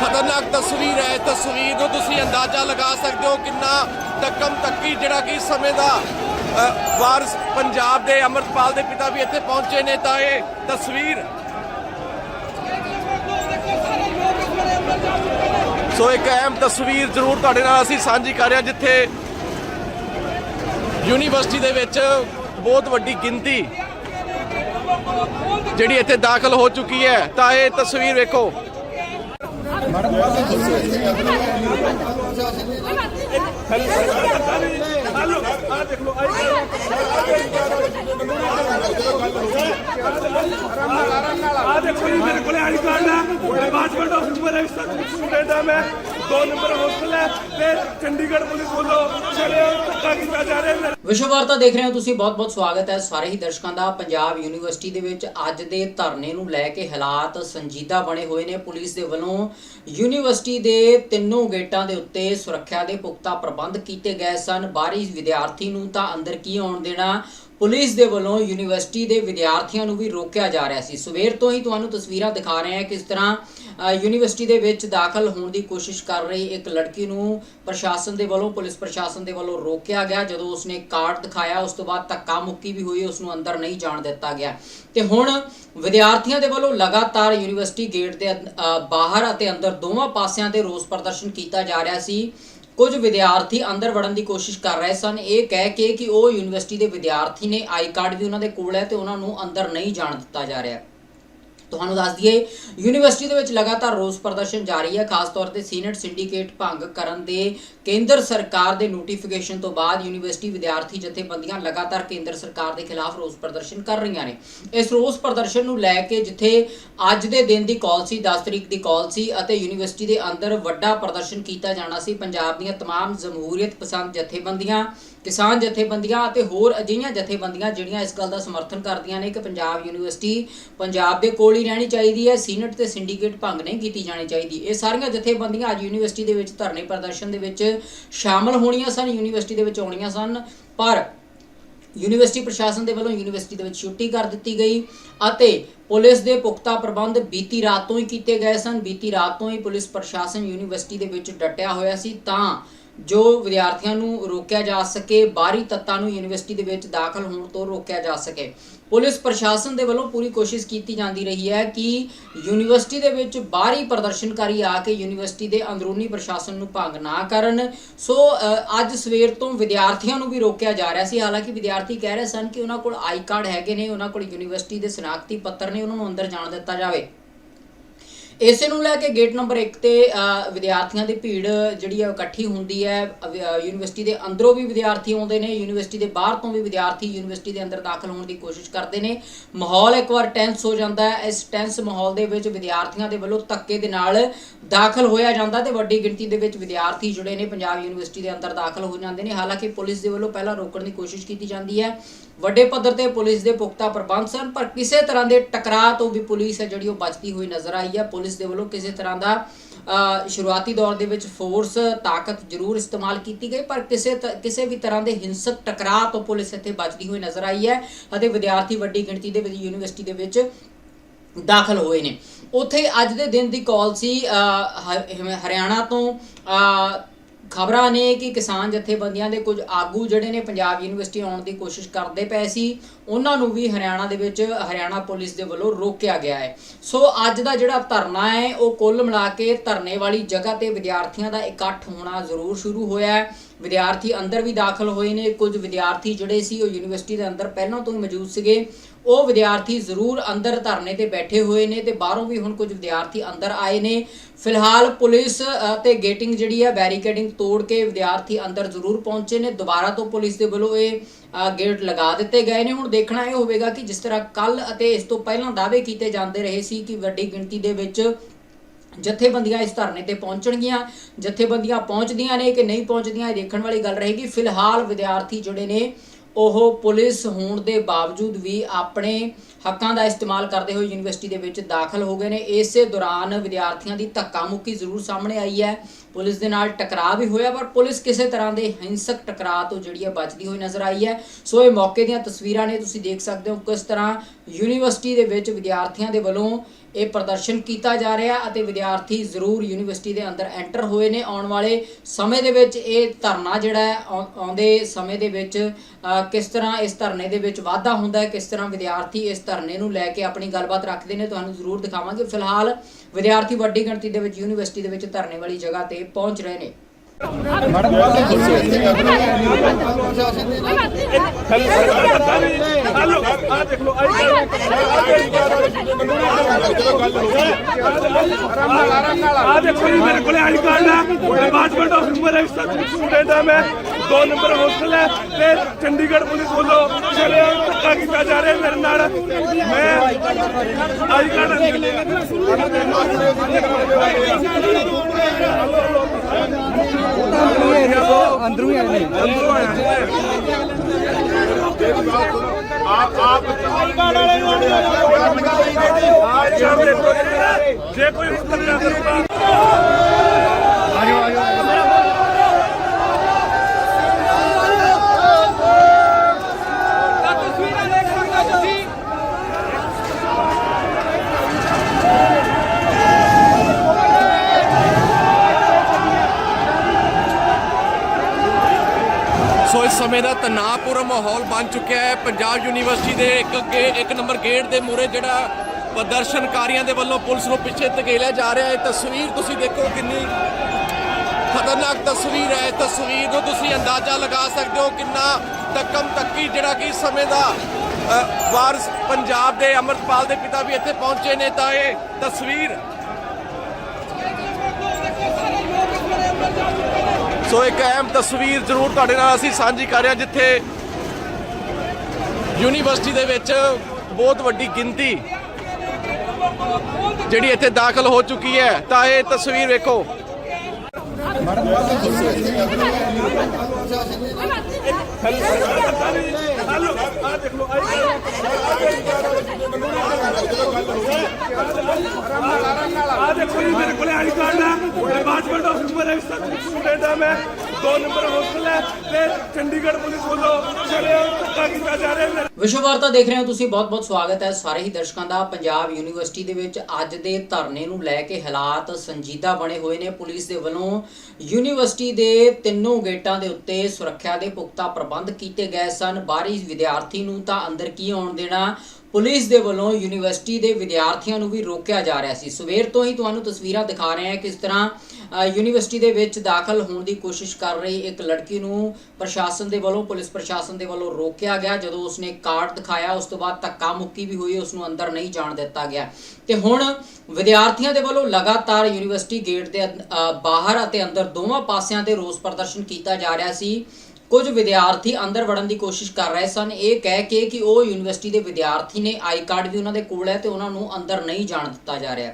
ਖਤਰਨਾਕ ਤਸਵੀਰ ਹੈ। ਇਹ ਤਸਵੀਰ ਨੂੰ ਤੁਸੀਂ ਅੰਦਾਜ਼ਾ ਲਗਾ ਸਕਦੇ ਹੋ ਕਿੰਨਾ ਧੱਕਮ ਤੱਕੀ ਜਿਹੜਾ ਕਿ ਸਮੇਂ ਦਾ ਅ, ਪੰਜਾਬ ਦੇ ਅਮਰਪਾਲ ਦੇ ਪਿਤਾ ਵੀ ਇੱਥੇ ਪਹੁੰਚੇ ਨੇ। ਤਾਂ ਇਹ ਤਸਵੀਰ ਸੋ ਇੱਕ ਅਹਿਮ ਤਸਵੀਰ ਜ਼ਰੂਰ ਤੁਹਾਡੇ ਨਾਲ ਅਸੀਂ ਸਾਂਝੀ ਕਰ ਰਹੇ ਹਾਂ, ਜਿੱਥੇ ਯੂਨੀਵਰਸਿਟੀ ਦੇ ਵਿੱਚ ਬਹੁਤ ਵੱਡੀ ਗਿਣਤੀ ਜਿਹੜੀ ਇੱਥੇ ਦਾਖਲ ਹੋ ਚੁੱਕੀ ਹੈ। ਤਾਂ ਇਹ ਤਸਵੀਰ ਵੇਖੋ। ਹਲੋ ਆ ਦੇਖ ਲਓ ਆਈ ਆ ਦੇਖੋ ਜੀ ਮੇਰੇ ਕੋਲੇ ਆਈ ਕਾਰਡ ਹੈ ਡਿਪਾਰਟਮੈਂਟ ਆਫ ਹਿਊਮਨ ਰਾਈਟਸ ਦਾ ਸਟੂਡੈਂਟ ਹਾਂ ਮੈਂ। ਦੋ ਨੰਬਰ ਹੋਸਟਲ ਹੈ ਤੇ ਚੰਡੀਗੜ੍ਹ ਪੁਲਿਸ ਵੱਲੋਂ ਸ਼ਰੇਆਮ ਧੱਕਾ ਕੀਤਾ ਜਾ ਰਿਹਾ ਮੇਰੇ ਵਿਸ਼ਵ ਵਾਰਤਾ ਦੇਖ ਰਹੇ ਹੋ ਤੁਸੀਂ, ਬਹੁਤ-ਬਹੁਤ ਸਵਾਗਤ ਹੈ ਸਾਰੇ ਹੀ ਦਰਸ਼ਕਾਂ ਦਾ। ਪੰਜਾਬ ਯੂਨੀਵਰਸਿਟੀ ਦੇ ਵਿੱਚ ਅੱਜ ਦੇ ਧਰਨੇ ਨੂੰ ਲੈ ਕੇ ਹਾਲਾਤ ਸੰਜੀਦਾ ਬਣੇ ਹੋਏ ਨੇ। ਪੁਲਿਸ ਦੇ ਵੱਲੋਂ ਯੂਨੀਵਰਸਿਟੀ ਦੇ ਤਿੰਨੋਂ ਗੇਟਾਂ ਦੇ ਉੱਤੇ ਸੁਰੱਖਿਆ ਦੇ ਪੁਖਤਾ ਪ੍ਰਬੰਧ ਕੀਤੇ ਗਏ ਸਨ। ਬਾਹਰੀ ਵਿਦਿਆਰਥੀ ਨੂੰ ਤਾਂ ਅੰਦਰ ਕੀ ਆਉਣ ਦੇਣਾ ਪੁਲਿਸ ਦੇ ਵੱਲੋਂ ਯੂਨੀਵਰਸਿਟੀ ਦੇ ਵਿਦਿਆਰਥੀਆਂ ਨੂੰ ਵੀ ਰੋਕਿਆ ਜਾ ਰਿਹਾ ਸੀ। ਸਵੇਰ ਤੋਂ ਹੀ ਤੁਹਾਨੂੰ ਤਸਵੀਰਾਂ ਦਿਖਾ ਰਹੇ ਹਾਂ ਕਿਸ ਤਰ੍ਹਾਂ ਯੂਨੀਵਰਸਿਟੀ ਦੇ ਵਿੱਚ ਦਾਖਲ ਹੋਣ ਦੀ ਕੋਸ਼ਿਸ਼ ਕਰ ਰਹੀ ਇੱਕ ਲੜਕੀ ਨੂੰ ਪ੍ਰਸ਼ਾਸਨ ਦੇ ਵੱਲੋਂ, ਪੁਲਿਸ ਪ੍ਰਸ਼ਾਸਨ ਦੇ ਵੱਲੋਂ ਰੋਕਿਆ ਗਿਆ। ਜਦੋਂ ਉਸਨੇ ਕਾਰਡ ਦਿਖਾਇਆ, ਉਸ ਤੋਂ ਬਾਅਦ ਧੱਕਾ ਮੁੱਕੀ ਵੀ ਹੋਈ ਉਸ ਨੂੰ ਅੰਦਰ ਨਹੀਂ ਜਾਣ ਦਿੱਤਾ ਗਿਆ। ਤੇ ਹੁਣ ਵਿਦਿਆਰਥੀਆਂ ਦੇ ਵੱਲੋਂ ਲਗਾਤਾਰ ਯੂਨੀਵਰਸਿਟੀ ਗੇਟ ਦੇ ਅੰਦ- ਬਾਹਰ ਅਤੇ ਅੰਦਰ ਦੋਵਾਂ ਪਾਸਿਆਂ ਤੇ ਰੋਸ ਪ੍ਰਦਰਸ਼ਨ ਕੀਤਾ ਜਾ ਰਿਹਾ ਸੀ। ਕੁਝ ਵਿਦਿਆਰਥੀ ਅੰਦਰ ਵੜਨ ਦੀ ਕੋਸ਼ਿਸ਼ ਕਰ ਰਹੇ ਸਨ। ਇਹ ਕਹਿ ਕੇ ਕਿ ਉਹ ਯੂਨੀਵਰਸਿਟੀ ਦੇ ਵਿਦਿਆਰਥੀ ਨੇ, ਆਈ ਕਾਰਡ ਵੀ ਉਹਨਾਂ ਦੇ ਕੋਲ ਹੈ ਤੇ ਉਹਨਾਂ ਨੂੰ ਅੰਦਰ ਨਹੀਂ ਜਾਣ ਦਿੱਤਾ ਜਾ ਰਿਹਾ। ਤੁਹਾਨੂੰ ਦੱਸ ਦਈਏ ਯੂਨੀਵਰਸਿਟੀ ਦੇ ਵਿੱਚ ਲਗਾਤਾਰ ਰੋਸ ਪ੍ਰਦਰਸ਼ਨ ਜਾਰੀ ਹੈ ਖਾਸ ਤੌਰ ਤੇ ਸੀਨੇਟ ਸਿੰਡੀਕੇਟ ਭੰਗ ਕਰਨ ਦੇ ਕੇਂਦਰ ਸਰਕਾਰ ਦੇ ਨੋਟੀਫਿਕੇਸ਼ਨ ਤੋਂ ਬਾਅਦ ਯੂਨੀਵਰਸਿਟੀ ਵਿਦਿਆਰਥੀ ਜਥੇਬੰਦੀਆਂ ਲਗਾਤਾਰ ਕੇਂਦਰ ਸਰਕਾਰ ਦੇ ਖਿਲਾਫ ਰੋਸ ਪ੍ਰਦਰਸ਼ਨ ਕਰ ਰਹੀਆਂ ਨੇ ਇਸ ਰੋਸ ਪ੍ਰਦਰਸ਼ਨ ਨੂੰ ਲੈ ਕੇ ਜਿੱਥੇ ਅੱਜ ਦੇ ਦਿਨ ਦੀ ਕਾਲ ਸੀ 10 ਤਰੀਕ ਦੀ ਕਾਲ ਸੀ ਅਤੇ ਯੂਨੀਵਰਸਿਟੀ ਦੇ ਅੰਦਰ ਵੱਡਾ ਪ੍ਰਦਰਸ਼ਨ ਕੀਤਾ ਜਾਣਾ ਸੀ ਪੰਜਾਬ ਦੀਆਂ तमाम ਜਮਹੂਰੀਅਤ ਪਸੰਦ ਜਥੇਬੰਦੀਆਂ ਕਿਸਾਨ ਜਥੇਬੰਦੀਆਂ ਅਤੇ ਹੋਰ ਅਜਿਹੀਆਂ ਜਥੇਬੰਦੀਆਂ ਜਿਹੜੀਆਂ ਇਸ ਗੱਲ ਦਾ ਸਮਰਥਨ ਕਰਦੀਆਂ ਨੇ ਕਿ ਪੰਜਾਬ ਯੂਨੀਵਰਸਿਟੀ ਪੰਜਾਬ ਦੇ ਕੋਲ ਹੀ ਰਹਿਣੀ ਚਾਹੀਦੀ ਹੈ, ਸੀਨੇਟ ਤੇ ਸਿੰਡੀਕੇਟ ਭੰਗ ਨਹੀਂ ਕੀਤੀ ਜਾਣੀ ਚਾਹੀਦੀ। ਇਹ ਸਾਰੀਆਂ ਜਥੇਬੰਦੀਆਂ ਅੱਜ ਯੂਨੀਵਰਸਿਟੀ ਦੇ ਵਿੱਚ ਧਰਨੇ ਪ੍ਰਦਰਸ਼ਨ ਦੇ ਵਿੱਚ ਸ਼ਾਮਲ ਹੋਣੀਆਂ ਸਨ, ਯੂਨੀਵਰਸਿਟੀ ਦੇ ਵਿੱਚ ਆਉਣੀਆਂ ਸਨ, ਪਰ ਯੂਨੀਵਰਸਿਟੀ ਪ੍ਰਸ਼ਾਸਨ ਦੇ ਵੱਲੋਂ ਯੂਨੀਵਰਸਿਟੀ ਦੇ ਵਿੱਚ ਛੁੱਟੀ ਕਰ ਦਿੱਤੀ ਗਈ ਅਤੇ ਪੁਲਿਸ ਦੇ ਪੁਖਤਾ ਪ੍ਰਬੰਧ ਬੀਤੀ ਰਾਤ ਤੋਂ ਹੀ ਕੀਤੇ ਗਏ ਸਨ। ਬੀਤੀ ਰਾਤ ਤੋਂ ਹੀ ਪੁਲਿਸ ਪ੍ਰਸ਼ਾਸਨ ਯੂਨੀਵਰਸਿਟੀ ਦੇ ਵਿੱਚ ਡਟਿਆ ਹੋਇਆ ਸੀ, ਤਾਂ ਜੋ ਵਿਦਿਆਰਥੀਆਂ ਨੂੰ ਰੋਕਿਆ ਜਾ ਸਕੇ, ਬਾਹਰੀ ਤੱਤਾਂ ਨੂੰ ਯੂਨੀਵਰਸਿਟੀ ਦੇ ਵਿੱਚ ਦਾਖਲ ਹੋਣ ਤੋਂ ਰੋਕਿਆ ਜਾ ਸਕੇ। ਪੁਲਿਸ ਪ੍ਰਸ਼ਾਸਨ ਦੇ ਵੱਲੋਂ ਪੂਰੀ ਕੋਸ਼ਿਸ਼ ਕੀਤੀ ਜਾਂਦੀ ਰਹੀ ਹੈ ਕਿ ਯੂਨੀਵਰਸਿਟੀ ਦੇ ਵਿੱਚ ਬਾਹਰੀ ਪ੍ਰਦਰਸ਼ਨਕਾਰੀ ਆ ਕੇ ਯੂਨੀਵਰਸਿਟੀ ਦੇ ਅੰਦਰੂਨੀ ਪ੍ਰਸ਼ਾਸਨ ਨੂੰ ਭੰਗ ਨਾ ਕਰਨ। ਸੋ ਅੱਜ ਸਵੇਰ ਤੋਂ ਵਿਦਿਆਰਥੀਆਂ ਨੂੰ ਵੀ ਰੋਕਿਆ ਜਾ ਰਿਹਾ ਸੀ। ਹਾਲਾਂਕਿ ਵਿਦਿਆਰਥੀ ਕਹਿ ਰਹੇ ਸਨ ਕਿ ਉਹਨਾਂ ਕੋਲ ਆਈ ਕਾਰਡ ਹੈਗੇ ਨੇ, ਉਹਨਾਂ ਕੋਲ ਯੂਨੀਵਰਸਿਟੀ ਦੇ ਸਨਾਖਤੀ ਪੱਤਰ ਨੇ, ਉਹਨਾਂ ਨੂੰ ਅੰਦਰ ਜਾਣ ਦਿੱਤਾ ਜਾਵੇ। ਇਸੇ ਨੂੰ ਲੈ ਕੇ ਗੇਟ ਨੰਬਰ 1 ਤੇ ਵਿਦਿਆਰਥੀਆਂ ਦੀ ਭੀੜ ਜਿਹੜੀ ਹੈ ਇਕੱਠੀ ਹੁੰਦੀ ਹੈ। ਯੂਨੀਵਰਸਿਟੀ ਦੇ ਅੰਦਰੋਂ ਵੀ ਵਿਦਿਆਰਥੀ ਆਉਂਦੇ ਨੇ, ਯੂਨੀਵਰਸਿਟੀ ਦੇ ਬਾਹਰ ਤੋਂ ਵੀ ਵਿਦਿਆਰਥੀ ਯੂਨੀਵਰਸਿਟੀ ਦੇ ਅੰਦਰ ਦਾਖਲ ਹੋਣ ਦੀ ਕੋਸ਼ਿਸ਼ ਕਰਦੇ ਨੇ। ਮਾਹੌਲ ਇੱਕ ਵਾਰ ਟੈਂਸ ਹੋ ਜਾਂਦਾ ਹੈ। ਇਸ ਟੈਂਸ ਮਾਹੌਲ ਦੇ ਵਿੱਚ ਵਿਦਿਆਰਥੀਆਂ ਦੇ ਵੱਲੋਂ ਧੱਕੇ ਦੇ ਨਾਲ ਦਾਖਲ ਹੋਇਆ ਜਾਂਦਾ ਤੇ ਵੱਡੀ ਗਿਣਤੀ ਦੇ ਵਿੱਚ ਵਿਦਿਆਰਥੀ ਜਿਹੜੇ ਨੇ ਪੰਜਾਬ ਯੂਨੀਵਰਸਿਟੀ ਦੇ ਅੰਦਰ ਦਾਖਲ ਹੋ ਜਾਂਦੇ ਨੇ। ਹਾਲਾਂਕਿ ਪੁਲਿਸ ਦੇ ਵੱਲੋਂ ਪਹਿਲਾਂ ਰੋਕਣ ਦੀ ਕੋਸ਼ਿਸ਼ ਕੀਤੀ ਜਾਂਦੀ ਹੈ। ਵੱਡੇ ਪੱਧਰ ਤੇ ਪੁਲਿਸ ਦੇ ਪੁਖਤਾ ਪ੍ਰਬੰਧ ਸਨ, ਪਰ ਕਿਸੇ ਤਰ੍ਹਾਂ ਦੇ ਟਕਰਾਅ ਤੋਂ ਵੀ ਪੁਲਿਸ ਹੈ ਜਿਹੜੀ ਉਹ ਬਚਦੀ ਹੋਈ ਨਜ਼ਰ ਆਈ ਹੈ। ਪੁਲਿਸ ਦੇ ਵੱਲੋਂ ਕਿਸੇ ਤਰ੍ਹਾਂ ਦਾ ਸ਼ੁਰੂਆਤੀ ਦੌਰ ਦੇ ਵਿੱਚ ਫੋਰਸ ਤਾਕਤ ਜ਼ਰੂਰ ਇਸਤੇਮਾਲ ਕੀਤੀ ਗਈ, ਪਰ ਕਿਸੇ ਤ- ਕਿਸੇ ਵੀ ਤਰ੍ਹਾਂ ਦੇ ਹਿੰਸਕ ਟਕਰਾਅ ਤੋਂ ਪੁਲਿਸ ਇੱਥੇ ਬਚਦੀ ਹੋਈ ਨਜ਼ਰ ਆਈ ਹੈ ਅਤੇ ਵਿਦਿਆਰਥੀ ਵੱਡੀ ਗਿਣਤੀ ਦੇ ਵਿੱਚ, ਯੂਨੀਵਰਸਿਟੀ ਦੇ ਵਿੱਚ ਦਾਖਲ ਹੋਏ ਨੇ। ਉੱਥੇ ਅੱਜ ਦੇ ਦਿਨ ਦੀ ਕਾਲ ਸੀ ਹਰਿਆਣਾ ਤੋਂ ਖਬਰਾਂ ਨੇ ਕਿ ਕਿਸਾਨ ਜਥੇਬੰਦੀਆਂ ਦੇ ਕੁਝ ਆਗੂ ਜਿਹੜੇ ਨੇ ਪੰਜਾਬ ਯੂਨੀਵਰਸਿਟੀ ਆਉਣ ਦੀ ਕੋਸ਼ਿਸ਼ ਕਰਦੇ ਪਏ ਸੀ, ਉਹਨਾਂ ਨੂੰ ਵੀ ਹਰਿਆਣਾ ਦੇ ਵਿੱਚ ਹਰਿਆਣਾ ਪੁਲਿਸ ਦੇ ਵੱਲੋਂ ਰੋਕਿਆ ਗਿਆ ਹੈ। ਸੋ ਅੱਜ ਦਾ ਜਿਹੜਾ ਧਰਨਾ ਹੈ, ਉਹ ਕੁੱਲ ਮਿਲਾ ਕੇ ਧਰਨੇ ਵਾਲੀ ਜਗ੍ਹਾ ਤੇ ਵਿਦਿਆਰਥੀਆਂ ਦਾ ਇਕੱਠ ਹੋਣਾ ਜ਼ਰੂਰ ਸ਼ੁਰੂ ਹੋਇਆ ਹੈ। ਵਿਦਿਆਰਥੀ ਅੰਦਰ ਵੀ ਦਾਖਲ ਹੋਏ ਨੇ, ਕੁਝ ਵਿਦਿਆਰਥੀ ਜਿਹੜੇ ਸੀ, ਉਹ ਯੂਨੀਵਰਸਿਟੀ ਦੇ ਅੰਦਰ ਪਹਿਲਾਂ ਤੋਂ ਹੀ ਮੌਜੂਦ ਸੀਗੇ। ਉਹ ਵਿਦਿਆਰਥੀ ਜ਼ਰੂਰ ਅੰਦਰ ਧਰਨੇ ਤੇ ਬੈਠੇ ਹੋਏ ਨੇ ਤੇ ਬਾਹਰੋਂ ਵੀ ਹੁਣ ਕੁਝ ਵਿਦਿਆਰਥੀ ਅੰਦਰ ਆਏ ਨੇ। ਫਿਲਹਾਲ ਪੁਲਿਸ ਤੇ ਗੇਟਿੰਗ ਜਿਹੜੀ ਹੈ, ਬੈਰੀਕੇਡਿੰਗ ਤੋੜ ਕੇ ਵਿਦਿਆਰਥੀ ਅੰਦਰ ਜ਼ਰੂਰ ਪਹੁੰਚੇ ਨੇ। ਦੁਬਾਰਾ ਤੋਂ ਪੁਲਿਸ ਦੇ ਵੱਲੋਂ ਇਹ ਗੇਟ ਲਗਾ ਦਿੱਤੇ ਗਏ ਨੇ। ਹੁਣ ਦੇਖਣਾ ਇਹ ਹੋਵੇਗਾ ਕਿ ਜਿਸ ਤਰ੍ਹਾਂ ਕੱਲ ਅਤੇ ਇਸ ਤੋਂ ਪਹਿਲਾਂ ਦਾਅਵੇ ਕੀਤੇ ਜਾਂਦੇ ਰਹੇ ਸੀ ਕਿ ਵੱਡੀ ਗਿਣਤੀ ਦੇ ਵਿੱਚ ਜਥੇਬੰਦੀਆਂ ਇਸ ਧਰਨੇ ਤੇ ਪਹੁੰਚਣਗੀਆਂ। ਜਥੇਬੰਦੀਆਂ ਪਹੁੰਚਦੀਆਂ ਨੇ ਕਿ ਨਹੀਂ ਪਹੁੰਚਦੀਆਂ, ਇਹ ਦੇਖਣ ਵਾਲੀ ਗੱਲ ਰਹੇਗੀ। ਫਿਲਹਾਲ ਵਿਦਿਆਰਥੀ ਜਿਹੜੇ ਨੇ ਉਹ ਪੁਲਿਸ ਹੋਣ ਦੇ ਬਾਵਜੂਦ ਵੀ ਆਪਣੇ ਹੱਕਾਂ ਦਾ ਇਸਤੇਮਾਲ ਕਰਦੇ ਹੋਏ ਯੂਨੀਵਰਸਿਟੀ ਦੇ ਵਿੱਚ ਦਾਖਲ ਹੋ ਗਏ ਨੇ। ਇਸੇ ਦੌਰਾਨ ਵਿਦਿਆਰਥੀਆਂ ਦੀ ਧੱਕਾ ਮੁੱਕੀ ਜ਼ਰੂਰ ਸਾਹਮਣੇ ਆਈ ਹੈ। ਪੁਲਿਸ ਦੇ ਨਾਲ ਟਕਰਾਅ ਵੀ ਹੋਇਆ, ਪਰ ਪੁਲਿਸ ਕਿਸੇ ਤਰ੍ਹਾਂ ਦੇ ਹਿੰਸਕ ਟਕਰਾਅ ਤੋਂ ਜਿਹੜੀ ਹੈ ਬਚਦੀ ਹੋਈ ਨਜ਼ਰ ਆਈ ਹੈ। ਸੋ ਇਹ ਮੌਕੇ ਦੀਆਂ ਤਸਵੀਰਾਂ ਨੇ, ਤੁਸੀਂ ਦੇਖ ਸਕਦੇ ਹੋ ਕਿਸ ਤਰ੍ਹਾਂ ਯੂਨੀਵਰਸਿਟੀ ਦੇ ਵਿੱਚ ਵਿਦਿਆਰਥੀਆਂ ਦੇ ਵੱਲੋਂ ਇਹ ਪ੍ਰਦਰਸ਼ਨ ਕੀਤਾ ਜਾ ਰਿਹਾ ਅਤੇ ਵਿਦਿਆਰਥੀ ਜ਼ਰੂਰ ਯੂਨੀਵਰਸਿਟੀ ਦੇ ਅੰਦਰ ਐਂਟਰ ਹੋਏ ਨੇ। ਆਉਣ ਵਾਲੇ ਸਮੇਂ ਦੇ ਵਿੱਚ ਇਹ ਧਰਨਾ ਜਿਹੜਾ ਹੈ, ਆਉ- ਆਉਂਦੇ ਸਮੇਂ ਦੇ ਵਿੱਚ ਕਿਸ ਤਰ੍ਹਾਂ ਇਸ ਧਰਨੇ ਦੇ ਵਿੱਚ ਵਾਧਾ ਹੁੰਦਾ ਹੈ, ਕਿਸ ਤਰ੍ਹਾਂ ਵਿਦਿਆਰਥੀ ਇਸ ਧਰਨੇ ਨੂੰ ਲੈ ਕੇ ਆਪਣੀ ਗੱਲਬਾਤ ਰੱਖਦੇ ਨੇ, ਤੁਹਾਨੂੰ ਜ਼ਰੂਰ ਦਿਖਾਵਾਂਗੇ। ਫਿਲਹਾਲ ਵਿਦਿਆਰਥੀ ਵੱਡੀ ਗਿਣਤੀ ਦੇ ਵਿੱਚ ਯੂਨੀਵਰਸਿਟੀ ਦੇ ਵਿੱਚ ਧਰਨੇ ਵਾਲੀ ਜਗ੍ਹਾ ਤੇ ਪਹੁੰਚ ਰਹੇ ਨੇ। ਆ ਦੇਖੋ ਜੀ ਮੇਰੇ ਕੋਲੇ ਆਈ ਕਾਰਡ ਹੈ ਡਿਪਾਰਟਮੈਂਟ ਆਫ ਹਿਊਮਨ ਰਾਈਟਸ ਦਾ ਸਟੂਡੈਂਟ ਹਾਂ ਮੈਂ। ਦੋ ਨੰਬਰ ਹੋਸਟਲ ਹੈ ਤੇ ਚੰਡੀਗੜ੍ਹ ਪੁਲਿਸ ਵੱਲੋਂ ਚਲੇ ਧੱਕਾ ਕੀਤਾ ਜਾ ਰਿਹਾ ਮੇਰੇ ਨਾਲ। ਮੈਂ ਆਈ ਕਾਰਡ ਅੰਦਰੋਂ ਹੀ ਆਏ ਨੇ। ਆਪ ਦੇਖੋ ਜੇ ਕੋਈ ਉੱਤਰ ਨਾ ਕਰੂਗਾ ਸੋ ਇਸ ਸਮੇਂ ਦਾ ਤਣਾਅਪੂਰਨ ਮਾਹੌਲ ਬਣ ਚੁੱਕਿਆ ਹੈ। ਪੰਜਾਬ ਯੂਨੀਵਰਸਿਟੀ ਦੇ ਇੱਕ ਇੱਕ ਨੰਬਰ ਗੇਟ ਦੇ ਮੂਹਰੇ ਜਿਹੜਾ ਪ੍ਰਦਰਸ਼ਨਕਾਰੀਆਂ ਦੇ ਵੱਲੋਂ ਪੁਲਿਸ ਨੂੰ ਪਿੱਛੇ ਧਕੇਲਿਆ ਜਾ ਰਿਹਾ ਹੈ। ਇਹ ਤਸਵੀਰ ਤੁਸੀਂ ਦੇਖੋ ਕਿੰਨੀ ਖਤਰਨਾਕ ਤਸਵੀਰ ਹੈ। ਇਹ ਤਸਵੀਰ ਨੂੰ ਤੁਸੀਂ ਅੰਦਾਜ਼ਾ ਲਗਾ ਸਕਦੇ ਹੋ ਕਿੰਨਾ ਧੱਕਮ ਤੱਕੀ ਜਿਹੜਾ ਕਿ ਸਮੇਂ ਦਾ ਅ, ਵਾਰਸ ਪੰਜਾਬ ਦੇ ਅਮਰਪਾਲ ਦੇ ਪਿਤਾ ਵੀ ਇੱਥੇ ਪਹੁੰਚੇ ਨੇ। ਤਾਂ ਇਹ ਤਸਵੀਰ ਸੋ ਇੱਕ ਅਹਿਮ ਤਸਵੀਰ ਜ਼ਰੂਰ ਤੁਹਾਡੇ ਨਾਲ ਅਸੀਂ ਸਾਂਝੀ ਕਰ ਰਹੇ ਹਾਂ, ਜਿੱਥੇ ਯੂਨੀਵਰਸਿਟੀ ਦੇ ਵਿੱਚ ਬਹੁਤ ਵੱਡੀ ਗਿਣਤੀ ਜਿਹੜੀ ਇੱਥੇ ਦਾਖਲ ਹੋ ਚੁੱਕੀ ਹੈ। ਤਾਂ ਇਹ ਤਸਵੀਰ ਵੇਖੋ। ਆ ਦੇਖੋ ਜੀ ਮੇਰੇ ਕੋਲੇ ਆਈ ਕਾਰਡ ਹੈ department of human rights student ਹਾਂ ਮੈਂ ਦੋ ਨੰਬਰ ਹੋਸਟਲ ਹੈ ਤੇ ਚੰਡੀਗੜ੍ਹ ਪੁਲਿਸ ਵੱਲੋਂ ਚਲੇ ਧੱਕਾ ਕੀਤਾ ਜਾ ਰਿਹਾ ਮੇਰੇ ਵਿਸ਼ਵ ਵਾਰਤਾ ਦੇਖ ਰਹੇ ਹੋ ਤੁਸੀਂ, ਬਹੁਤ-ਬਹੁਤ ਸਵਾਗਤ ਹੈ ਸਾਰੇ ਹੀ ਦਰਸ਼ਕਾਂ ਦਾ ਪੰਜਾਬ ਯੂਨੀਵਰਸਿਟੀ ਦੇ ਵਿੱਚ ਅੱਜ ਦੇ ਧਰਨੇ ਨੂੰ ਲੈ ਕੇ ਹਾਲਾਤ ਸੰਜੀਦਾ ਬਣੇ ਹੋਏ ਨੇ। ਪੁਲਿਸ ਦੇ ਵੱਲੋਂ ਯੂਨੀਵਰਸਿਟੀ ਦੇ ਤਿੰਨੋਂ ਗੇਟਾਂ ਦੇ ਉੱਤੇ ਸੁਰੱਖਿਆ ਦੇ ਪੁਖਤਾ ਪ੍ਰਬੰਧ ਕੀਤੇ ਗਏ ਸਨ। ਬਾਹਰੀ ਵਿਦਿਆਰਥੀ ਨੂੰ ਤਾਂ ਅੰਦਰ ਕੀ ਆਉਣ ਦੇਣਾ? ਪੁਲਿਸ ਦੇ ਵੱਲੋਂ ਯੂਨੀਵਰਸਿਟੀ ਦੇ ਵਿਦਿਆਰਥੀਆਂ ਨੂੰ ਵੀ ਰੋਕਿਆ ਜਾ ਰਿਹਾ ਸੀ। ਸਵੇਰ ਤੋਂ ਹੀ ਤੁਹਾਨੂੰ ਤਸਵੀਰਾਂ ਦਿਖਾ ਰਹੇ ਹਾਂ ਕਿਸ ਤਰ੍ਹਾਂ ਯੂਨੀਵਰਸਿਟੀ ਦੇ ਵਿੱਚ ਦਾਖਲ ਹੋਣ ਦੀ ਕੋਸ਼ਿਸ਼ ਕਰ ਰਹੀ ਇੱਕ ਲੜਕੀ ਨੂੰ ਪ੍ਰਸ਼ਾਸਨ ਦੇ ਵੱਲੋਂ, ਪੁਲਿਸ ਪ੍ਰਸ਼ਾਸਨ ਦੇ ਵੱਲੋਂ ਰੋਕਿਆ ਗਿਆ। ਜਦੋਂ ਉਸਨੇ ਕਾਰਡ ਦਿਖਾਇਆ, ਉਸ ਤੋਂ ਬਾਅਦ ਧੱਕਾ ਮੁੱਕੀ ਵੀ ਹੋਈ ਉਸ ਨੂੰ ਅੰਦਰ ਨਹੀਂ ਜਾਣ ਦਿੱਤਾ ਗਿਆ। ਤੇ ਹੁਣ ਵਿਦਿਆਰਥੀਆਂ ਦੇ ਵੱਲੋਂ ਲਗਾਤਾਰ ਯੂਨੀਵਰਸਿਟੀ ਗੇਟ ਦੇ ਅੰਦ- ਬਾਹਰ ਅਤੇ ਅੰਦਰ ਦੋਵਾਂ ਪਾਸਿਆਂ ਤੇ ਰੋਸ ਪ੍ਰਦਰਸ਼ਨ ਕੀਤਾ ਜਾ ਰਿਹਾ ਸੀ। ਕੁਝ ਵਿਦਿਆਰਥੀ ਅੰਦਰ ਵੜਨ ਦੀ ਕੋਸ਼ਿਸ਼ ਕਰ ਰਹੇ ਸਨ। ਇਹ ਕਹਿ ਕੇ ਕਿ ਉਹ ਯੂਨੀਵਰਸਿਟੀ ਦੇ ਵਿਦਿਆਰਥੀ ਨੇ, ਆਈ ਕਾਰਡ ਵੀ ਉਹਨਾਂ ਦੇ ਕੋਲ ਹੈ ਤੇ ਉਹਨਾਂ ਨੂੰ ਅੰਦਰ ਨਹੀਂ ਜਾਣ ਦਿੱਤਾ ਜਾ ਰਿਹਾ।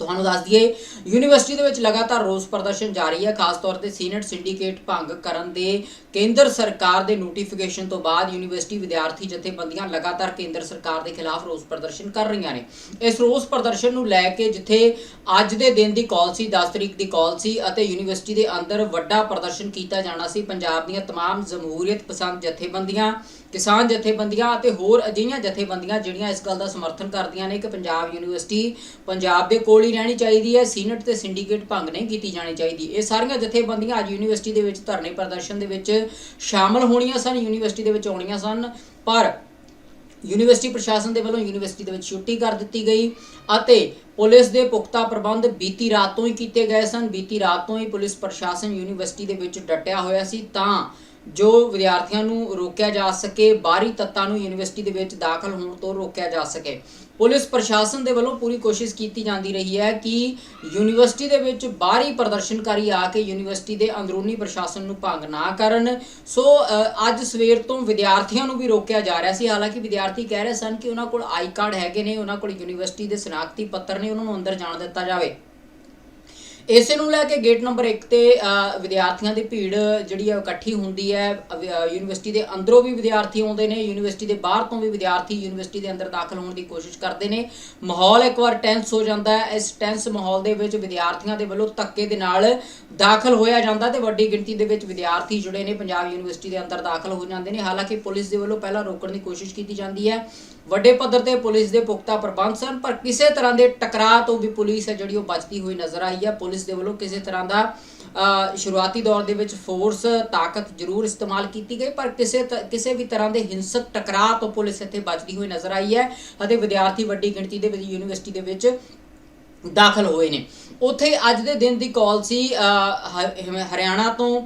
ਤੁਹਾਨੂੰ ਦੱਸ ਦਈਏ ਯੂਨੀਵਰਸਿਟੀ ਦੇ ਵਿੱਚ ਲਗਾਤਾਰ ਰੋਸ ਪ੍ਰਦਰਸ਼ਨ ਜਾਰੀ ਹੈ ਖਾਸ ਤੌਰ ਤੇ ਸੀਨੇਟ ਸਿੰਡੀਕੇਟ ਭੰਗ ਕਰਨ ਦੇ ਕੇਂਦਰ ਸਰਕਾਰ ਦੇ ਨੋਟੀਫਿਕੇਸ਼ਨ ਤੋਂ ਬਾਅਦ ਯੂਨੀਵਰਸਿਟੀ ਵਿਦਿਆਰਥੀ ਜਥੇਬੰਦੀਆਂ ਲਗਾਤਾਰ ਕੇਂਦਰ ਸਰਕਾਰ ਦੇ ਖਿਲਾਫ ਰੋਸ ਪ੍ਰਦਰਸ਼ਨ ਕਰ ਰਹੀਆਂ ਨੇ ਇਸ ਰੋਸ ਪ੍ਰਦਰਸ਼ਨ ਨੂੰ ਲੈ ਕੇ ਜਿੱਥੇ ਅੱਜ ਦੇ ਦਿਨ ਦੀ ਕਾਲ ਸੀ 10 ਤਰੀਕ ਦੀ ਕਾਲ ਸੀ ਅਤੇ ਯੂਨੀਵਰਸਿਟੀ ਦੇ ਅੰਦਰ ਵੱਡਾ ਪ੍ਰਦਰਸ਼ਨ ਕੀਤਾ ਜਾਣਾ ਸੀ ਪੰਜਾਬ ਦੀਆਂ तमाम ਜਮਹੂਰੀਅਤ ਪਸੰਦ ਜਥੇਬੰਦੀਆਂ ਕਿਸਾਨ ਜਥੇਬੰਦੀਆਂ ਅਤੇ ਹੋਰ ਅਜਿਹੀਆਂ ਜਥੇਬੰਦੀਆਂ ਜਿਹੜੀਆਂ ਇਸ ਗੱਲ ਦਾ ਸਮਰਥਨ ਕਰਦੀਆਂ ਨੇ ਕਿ ਪੰਜਾਬ ਯੂਨੀਵਰਸਿਟੀ ਪੰਜਾਬ ਦੇ ਕੋਲ ਹੀ ਰਹਿਣੀ ਚਾਹੀਦੀ ਹੈ, ਸੀਨਟ ਤੇ ਸਿੰਡੀਕੇਟ ਭੰਗ ਨਹੀਂ ਕੀਤੀ ਜਾਣੀ ਚਾਹੀਦੀ। ਇਹ ਸਾਰੀਆਂ ਜਥੇਬੰਦੀਆਂ ਅੱਜ ਯੂਨੀਵਰਸਿਟੀ ਦੇ ਵਿੱਚ ਧਰਨੇ ਪ੍ਰਦਰਸ਼ਨ ਦੇ ਵਿੱਚ ਸ਼ਾਮਲ ਹੋਣੀਆਂ ਸਨ, ਯੂਨੀਵਰਸਿਟੀ ਦੇ ਵਿੱਚ ਆਉਣੀਆਂ ਸਨ, ਪਰ ਯੂਨੀਵਰਸਿਟੀ ਪ੍ਰਸ਼ਾਸਨ ਦੇ ਵੱਲੋਂ ਯੂਨੀਵਰਸਿਟੀ ਦੇ ਵਿੱਚ ਛੁੱਟੀ ਕਰ ਦਿੱਤੀ ਗਈ ਅਤੇ ਪੁਲਿਸ ਦੇ ਪੁਖਤਾ ਪ੍ਰਬੰਧ ਬੀਤੀ ਰਾਤ ਤੋਂ ਹੀ ਕੀਤੇ ਗਏ ਸਨ। ਬੀਤੀ ਰਾਤ ਤੋਂ ਹੀ ਪੁਲਿਸ ਪ੍ਰਸ਼ਾਸਨ ਯੂਨੀਵਰਸਿਟੀ ਦੇ ਵਿੱਚ ਡਟਿਆ ਹੋਇਆ ਸੀ, ਤਾਂ ਜੋ ਵਿਦਿਆਰਥੀਆਂ ਨੂੰ ਰੋਕਿਆ ਜਾ ਸਕੇ, ਬਾਹਰੀ ਤੱਤਾਂ ਨੂੰ ਯੂਨੀਵਰਸਿਟੀ ਦੇ ਵਿੱਚ ਦਾਖਲ ਹੋਣ ਤੋਂ ਰੋਕਿਆ ਜਾ ਸਕੇ। ਪੁਲਿਸ ਪ੍ਰਸ਼ਾਸਨ ਦੇ ਵੱਲੋਂ ਪੂਰੀ ਕੋਸ਼ਿਸ਼ ਕੀਤੀ ਜਾਂਦੀ ਰਹੀ ਹੈ ਕਿ ਯੂਨੀਵਰਸਿਟੀ ਦੇ ਵਿੱਚ ਬਾਹਰੀ ਪ੍ਰਦਰਸ਼ਨਕਾਰੀ ਆ ਕੇ ਯੂਨੀਵਰਸਿਟੀ ਦੇ ਅੰਦਰੂਨੀ ਪ੍ਰਸ਼ਾਸਨ ਨੂੰ ਭੰਗ ਨਾ ਕਰਨ। ਸੋ ਅੱਜ ਸਵੇਰ ਤੋਂ ਵਿਦਿਆਰਥੀਆਂ ਨੂੰ ਵੀ ਰੋਕਿਆ ਜਾ ਰਿਹਾ ਸੀ। ਹਾਲਾਂਕਿ ਵਿਦਿਆਰਥੀ ਕਹਿ ਰਹੇ ਸਨ ਕਿ ਉਹਨਾਂ ਕੋਲ ਆਈ ਕਾਰਡ ਹੈਗੇ ਨੇ, ਉਹਨਾਂ ਕੋਲ ਯੂਨੀਵਰਸਿਟੀ ਦੇ ਸਨਾਖਤੀ ਪੱਤਰ ਨੇ, ਉਹਨਾਂ ਨੂੰ ਅੰਦਰ ਜਾਣ ਦਿੱਤਾ ਜਾਵੇ। ਇਸੇ ਨੂੰ ਲੈ ਕੇ ਗੇਟ ਨੰਬਰ 1 ਤੇ ਵਿਦਿਆਰਥੀਆਂ ਦੀ ਭੀੜ ਜਿਹੜੀ ਹੈ ਇਕੱਠੀ ਹੁੰਦੀ ਹੈ। ਯੂਨੀਵਰਸਿਟੀ ਦੇ ਅੰਦਰੋਂ ਵੀ ਵਿਦਿਆਰਥੀ ਆਉਂਦੇ ਨੇ, ਯੂਨੀਵਰਸਿਟੀ ਦੇ ਬਾਹਰ ਤੋਂ ਵੀ ਵਿਦਿਆਰਥੀ ਯੂਨੀਵਰਸਿਟੀ ਦੇ ਅੰਦਰ ਦਾਖਲ ਹੋਣ ਦੀ ਕੋਸ਼ਿਸ਼ ਕਰਦੇ ਨੇ। ਮਾਹੌਲ ਇੱਕ ਵਾਰ ਟੈਂਸ ਹੋ ਜਾਂਦਾ ਹੈ। ਇਸ ਟੈਂਸ ਮਾਹੌਲ ਦੇ ਵਿੱਚ ਵਿਦਿਆਰਥੀਆਂ ਦੇ ਵੱਲੋਂ ਧੱਕੇ ਦੇ ਨਾਲ ਦਾਖਲ ਹੋਇਆ ਜਾਂਦਾ ਤੇ ਵੱਡੀ ਗਿਣਤੀ ਦੇ ਵਿੱਚ ਵਿਦਿਆਰਥੀ ਜਿਹੜੇ ਨੇ। ਪੰਜਾਬ ਯੂਨੀਵਰਸਿਟੀ ਦੇ ਅੰਦਰ ਦਾਖਲ ਹੋ ਜਾਂਦੇ ਨੇ। ਹਾਲਾਂਕਿ ਪੁਲਿਸ ਦੇ ਵੱਲੋਂ ਪਹਿਲਾਂ ਰੋਕਣ ਦੀ ਕੋਸ਼ਿਸ਼ ਕੀਤੀ ਜਾਂਦੀ ਹੈ। ਵੱਡੇ ਪੱਧਰ ਤੇ ਪੁਲਿਸ ਦੇ ਪੁਖਤਾ ਪ੍ਰਬੰਧ ਸਨ, ਪਰ ਕਿਸੇ ਤਰ੍ਹਾਂ ਦੇ ਟਕਰਾਅ ਤੋਂ ਵੀ ਪੁਲਿਸ ਹੈ ਜਿਹੜੀ ਉਹ ਬਚਦੀ ਹੋਈ ਨਜ਼ਰ ਆਈ ਹੈ। ਪੁਲਿਸ ਦੇ ਵੱਲੋਂ ਕਿਸੇ ਤਰ੍ਹਾਂ ਦਾ ਸ਼ੁਰੂਆਤੀ ਦੌਰ ਦੇ ਵਿੱਚ ਫੋਰਸ, ਤਾਕਤ ਜ਼ਰੂਰ ਇਸਤੇਮਾਲ ਕੀਤੀ ਗਈ, ਪਰ ਕਿਸੇ ਤ- ਕਿਸੇ ਵੀ ਤਰ੍ਹਾਂ ਦੇ ਹਿੰਸਕ ਟਕਰਾਅ ਤੋਂ ਪੁਲਿਸ ਇੱਥੇ ਬਚਦੀ ਹੋਈ ਨਜ਼ਰ ਆਈ ਹੈ ਅਤੇ ਵਿਦਿਆਰਥੀ ਵੱਡੀ ਗਿਣਤੀ ਦੇ ਵਿੱਚ, ਯੂਨੀਵਰਸਿਟੀ ਦੇ ਵਿੱਚ ਦਾਖਲ ਹੋਏ ਨੇ। ਉੱਥੇ ਅੱਜ ਦੇ ਦਿਨ ਦੀ ਕਾਲ ਸੀ ਹਰਿਆਣਾ ਤੋਂ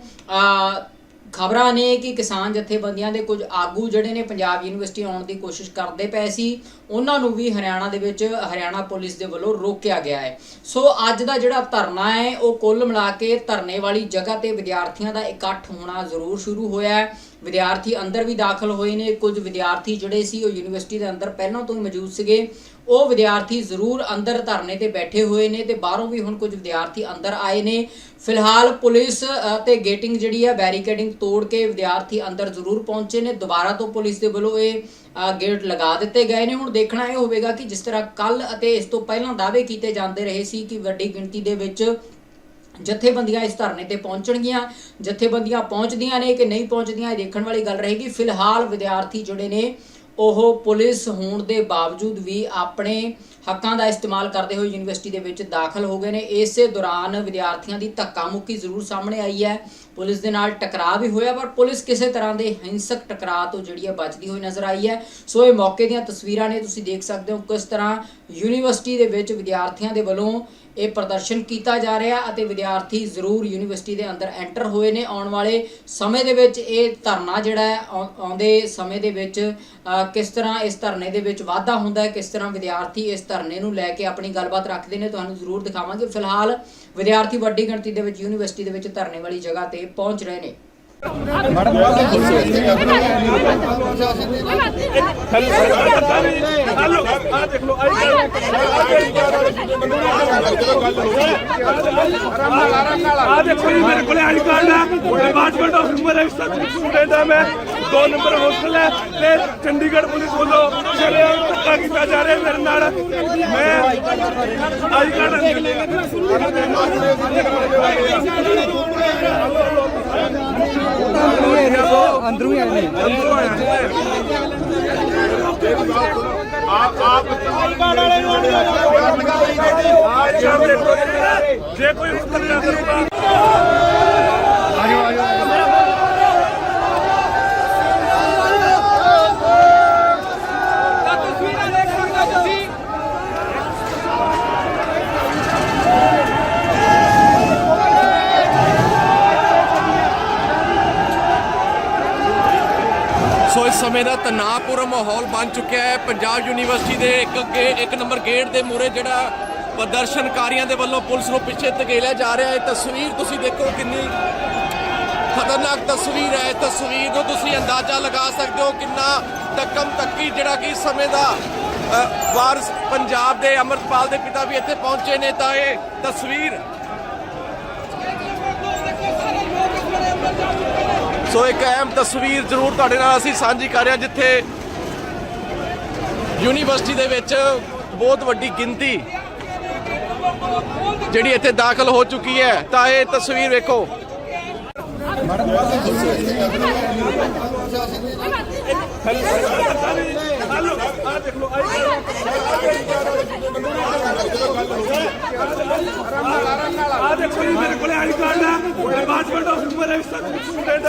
ਖਬਰਾਂ ਨੇ ਕਿ ਕਿਸਾਨ ਜਥੇਬੰਦੀਆਂ ਦੇ ਕੁਝ ਆਗੂ ਜਿਹੜੇ ਨੇ ਪੰਜਾਬ ਯੂਨੀਵਰਸਿਟੀ ਆਉਣ ਦੀ ਕੋਸ਼ਿਸ਼ ਕਰਦੇ ਪਏ ਸੀ, ਉਹਨਾਂ ਨੂੰ ਵੀ ਹਰਿਆਣਾ ਦੇ ਵਿੱਚ, ਹਰਿਆਣਾ ਪੁਲਿਸ ਦੇ ਵੱਲੋਂ ਰੋਕਿਆ ਗਿਆ ਹੈ। ਸੋ ਅੱਜ ਦਾ ਜਿਹੜਾ ਧਰਨਾ ਹੈ, ਉਹ ਕੁੱਲ ਮਿਲਾ ਕੇ ਧਰਨੇ ਵਾਲੀ ਜਗ੍ਹਾ ਤੇ ਵਿਦਿਆਰਥੀਆਂ ਦਾ ਇਕੱਠ ਹੋਣਾ ਜ਼ਰੂਰ ਸ਼ੁਰੂ ਹੋਇਆ ਹੈ। ਵਿਦਿਆਰਥੀ ਅੰਦਰ ਵੀ ਦਾਖਲ ਹੋਏ ਨੇ। ਕੁਝ ਵਿਦਿਆਰਥੀ ਜਿਹੜੇ ਸੀ, ਉਹ ਯੂਨੀਵਰਸਿਟੀ ਦੇ ਅੰਦਰ ਪਹਿਲਾਂ ਤੋਂ ਹੀ ਮੌਜੂਦ ਸੀਗੇ। ਉਹ ਵਿਦਿਆਰਥੀ ਜ਼ਰੂਰ ਅੰਦਰ ਧਰਨੇ ਤੇ ਬੈਠੇ ਹੋਏ ਨੇ ਤੇ ਬਾਹਰੋਂ ਵੀ ਹੁਣ ਕੁਝ ਵਿਦਿਆਰਥੀ ਅੰਦਰ ਆਏ ਨੇ। ਫਿਲਹਾਲ ਪੁਲਿਸ ਅ, ਤੇ ਗੇਟਿੰਗ ਜਿਹੜੀ ਹੈ ਬੈਰੀਕੇਡਿੰਗ ਤੋੜ ਕੇ ਵਿਦਿਆਰਥੀ ਅੰਦਰ ਜ਼ਰੂਰ ਪਹੁੰਚੇ ਨੇ। ਦੁਬਾਰਾ ਤੋਂ ਪੁਲਿਸ ਦੇ ਵੱਲੋਂ ਇਹ ਗੇਟ ਲਗਾ ਦਿੱਤੇ ਗਏ ਨੇ। ਹੁਣ ਦੇਖਣਾ ਇਹ ਹੋਵੇਗਾ ਕਿ ਜਿਸ ਤਰ੍ਹਾਂ ਕੱਲ ਅਤੇ ਇਸ ਤੋਂ ਪਹਿਲਾਂ ਦਾਅਵੇ ਕੀਤੇ ਜਾਂਦੇ ਰਹੇ ਸੀ ਕਿ ਵੱਡੀ ਗਿਣਤੀ ਦੇ ਵਿੱਚ ਜਥੇਬੰਦੀਆਂ ਇਸ ਧਰਨੇ ਤੇ ਪਹੁੰਚਣਗੀਆਂ। ਜਥੇਬੰਦੀਆਂ ਪਹੁੰਚਦੀਆਂ ਨੇ ਕਿ ਨਹੀਂ ਪਹੁੰਚਦੀਆਂ ਇਹ ਦੇਖਣ ਵਾਲੀ ਗੱਲ ਰਹੇਗੀ। ਫਿਲਹਾਲ ਵਿਦਿਆਰਥੀ ਜਿਹੜੇ ਨੇ ਉਹ ਪੁਲਿਸ ਹੋਣ ਦੇ ਬਾਵਜੂਦ ਵੀ ਆਪਣੇ ਹੱਕਾਂ ਦਾ ਇਸਤੇਮਾਲ ਕਰਦੇ ਹੋਏ ਯੂਨੀਵਰਸਿਟੀ ਦੇ ਵਿੱਚ ਦਾਖਲ ਹੋ ਗਏ ਨੇ। ਇਸੇ ਦੌਰਾਨ ਵਿਦਿਆਰਥੀਆਂ ਦੀ ਧੱਕਾ ਮੁੱਕੀ ਜ਼ਰੂਰ ਸਾਹਮਣੇ ਆਈ ਹੈ। ਪੁਲਿਸ ਦੇ ਨਾਲ ਟਕਰਾਅ ਵੀ ਹੋਇਆ, ਪਰ ਪੁਲਿਸ ਕਿਸੇ ਤਰ੍ਹਾਂ ਦੇ ਹਿੰਸਕ ਟਕਰਾਅ ਤੋਂ ਜਿਹੜੀ ਹੈ ਬਚਦੀ ਹੋਈ ਨਜ਼ਰ ਆਈ ਹੈ। ਸੋ ਇਹ ਮੌਕੇ ਦੀਆਂ ਤਸਵੀਰਾਂ ਨੇ, ਤੁਸੀਂ ਦੇਖ ਸਕਦੇ ਹੋ ਕਿਸ ਤਰ੍ਹਾਂ ਯੂਨੀਵਰਸਿਟੀ ਦੇ ਵਿੱਚ ਵਿਦਿਆਰਥੀਆਂ ਦੇ ਵੱਲੋਂ ਇਹ ਪ੍ਰਦਰਸ਼ਨ ਕੀਤਾ ਜਾ ਰਿਹਾ ਅਤੇ ਵਿਦਿਆਰਥੀ ਜ਼ਰੂਰ ਯੂਨੀਵਰਸਿਟੀ ਦੇ ਅੰਦਰ ਐਂਟਰ ਹੋਏ ਨੇ। ਆਉਣ ਵਾਲੇ ਸਮੇਂ ਦੇ ਵਿੱਚ ਇਹ ਧਰਨਾ ਜਿਹੜਾ ਹੈ ਆਉਂਦੇ ਸਮੇਂ ਦੇ ਵਿੱਚ ਕਿਸ ਤਰ੍ਹਾਂ ਇਸ ਧਰਨੇ ਦੇ ਵਿੱਚ ਵਾਧਾ ਹੁੰਦਾ ਹੈ, ਕਿਸ ਤਰ੍ਹਾਂ ਵਿਦਿਆਰਥੀ ਇਸ ਧਰਨੇ ਨੂੰ ਲੈ ਕੇ ਆਪਣੀ ਗੱਲਬਾਤ ਰੱਖਦੇ ਨੇ, ਤੁਹਾਨੂੰ ਜ਼ਰੂਰ ਦਿਖਾਵਾਂਗੇ। ਫਿਲਹਾਲ ਵਿਦਿਆਰਥੀ ਵੱਡੀ ਗਿਣਤੀ ਦੇ ਵਿੱਚ ਯੂਨੀਵਰਸਿਟੀ ਦੇ ਵਿੱਚ ਧਰਨੇ ਵਾਲੀ ਜਗ੍ਹਾ ਤੇ ਪਹੁੰਚ ਰਹੇ ਨੇ। ਹਲੋ ਆ ਦੇਖ ਲਓ ਆਈ ਆ ਦੇਖੋ ਜੀ, ਮੇਰੇ ਕੋਲੇ ਆਈ ਕਾਰਡ ਹੈ ਡਿਪਾਰਟਮੈਂਟ ਆਫ ਹਿਊਮਨ ਰਾਈਟਸ ਦਾ ਸਟੂਡੈਂਟ ਹੈ ਮੈਂ। ਦੋ ਨੰਬਰ ਹੋਸਟਲ ਹੈ ਤੇ ਚੰਡੀਗੜ੍ਹ ਪੁਲਿਸ ਵੱਲੋਂ ਸ਼ਰੇਆਮ ਧੱਕਾ ਕੀਤਾ ਜਾ ਰਿਹਾ ਮੇਰੇ ਨਾਲ। ਮੈਂ ਆਈ ਕਾਰਡ ਅੰਦਰੋਂ। ਹੀ ਆਏ ਨੇ। ਅੰਦਰੋਂ ਆਇਆ ਆ ਜਦ ਦੇਖੋ ਜੇ। ਕੋਈ ਉੱਤਰ ਨਾ ਕਰੂਗਾ। ਸੋ ਇਸ ਸਮੇਂ ਦਾ ਤਣਾਅਪੂਰਨ ਮਾਹੌਲ ਬਣ ਚੁੱਕਿਆ ਹੈ। ਪੰਜਾਬ ਯੂਨੀਵਰਸਿਟੀ ਦੇ ਇੱਕ ਗੇ ਇੱਕ ਨੰਬਰ ਗੇਟ ਦੇ ਮੂਹਰੇ ਜਿਹੜਾ ਪ੍ਰਦਰਸ਼ਨਕਾਰੀਆਂ ਦੇ ਵੱਲੋਂ ਪੁਲਿਸ ਨੂੰ ਪਿੱਛੇ ਧਕੇਲਿਆ ਜਾ ਰਿਹਾ ਹੈ। ਤਸਵੀਰ ਤੁਸੀਂ ਦੇਖੋ ਕਿੰਨੀ ਖਤਰਨਾਕ ਤਸਵੀਰ ਹੈ। ਇਸ ਤਸਵੀਰ ਨੂੰ ਤੁਸੀਂ ਅੰਦਾਜ਼ਾ ਲਗਾ ਸਕਦੇ ਹੋ ਕਿੰਨਾ ਧੱਕਮ ਤੱਕੀ ਜਿਹੜਾ ਕਿ ਸਮੇਂ ਦਾ ਅ, ਵਾਰਸ ਪੰਜਾਬ ਦੇ ਅਮਰਪਾਲ ਦੇ ਪਿਤਾ ਵੀ ਇੱਥੇ ਪਹੁੰਚੇ ਨੇ। ਤਾਂ ਇਹ ਤਸਵੀਰ ਸੋ ਇੱਕ ਅਹਿਮ ਤਸਵੀਰ ਜ਼ਰੂਰ ਤੁਹਾਡੇ ਨਾਲ ਅਸੀਂ ਸਾਂਝੀ ਕਰ ਰਹੇ ਹਾਂ, ਜਿੱਥੇ ਯੂਨੀਵਰਸਿਟੀ ਦੇ ਵਿੱਚ ਬਹੁਤ ਵੱਡੀ ਗਿਣਤੀ ਜਿਹੜੀ ਇੱਥੇ ਦਾਖਲ ਹੋ ਚੁੱਕੀ ਹੈ। ਤਾਂ ਇਹ ਤਸਵੀਰ ਵੇਖੋ। ਹਲੋ ਆ ਦੇਖ ਲਓ ਆਈ ਆ ਦੇਖੋ ਜੀ ਮੇਰੇ ਕੋਲ ਆਈ ਕਾਰਡ ਹੈ department of human resource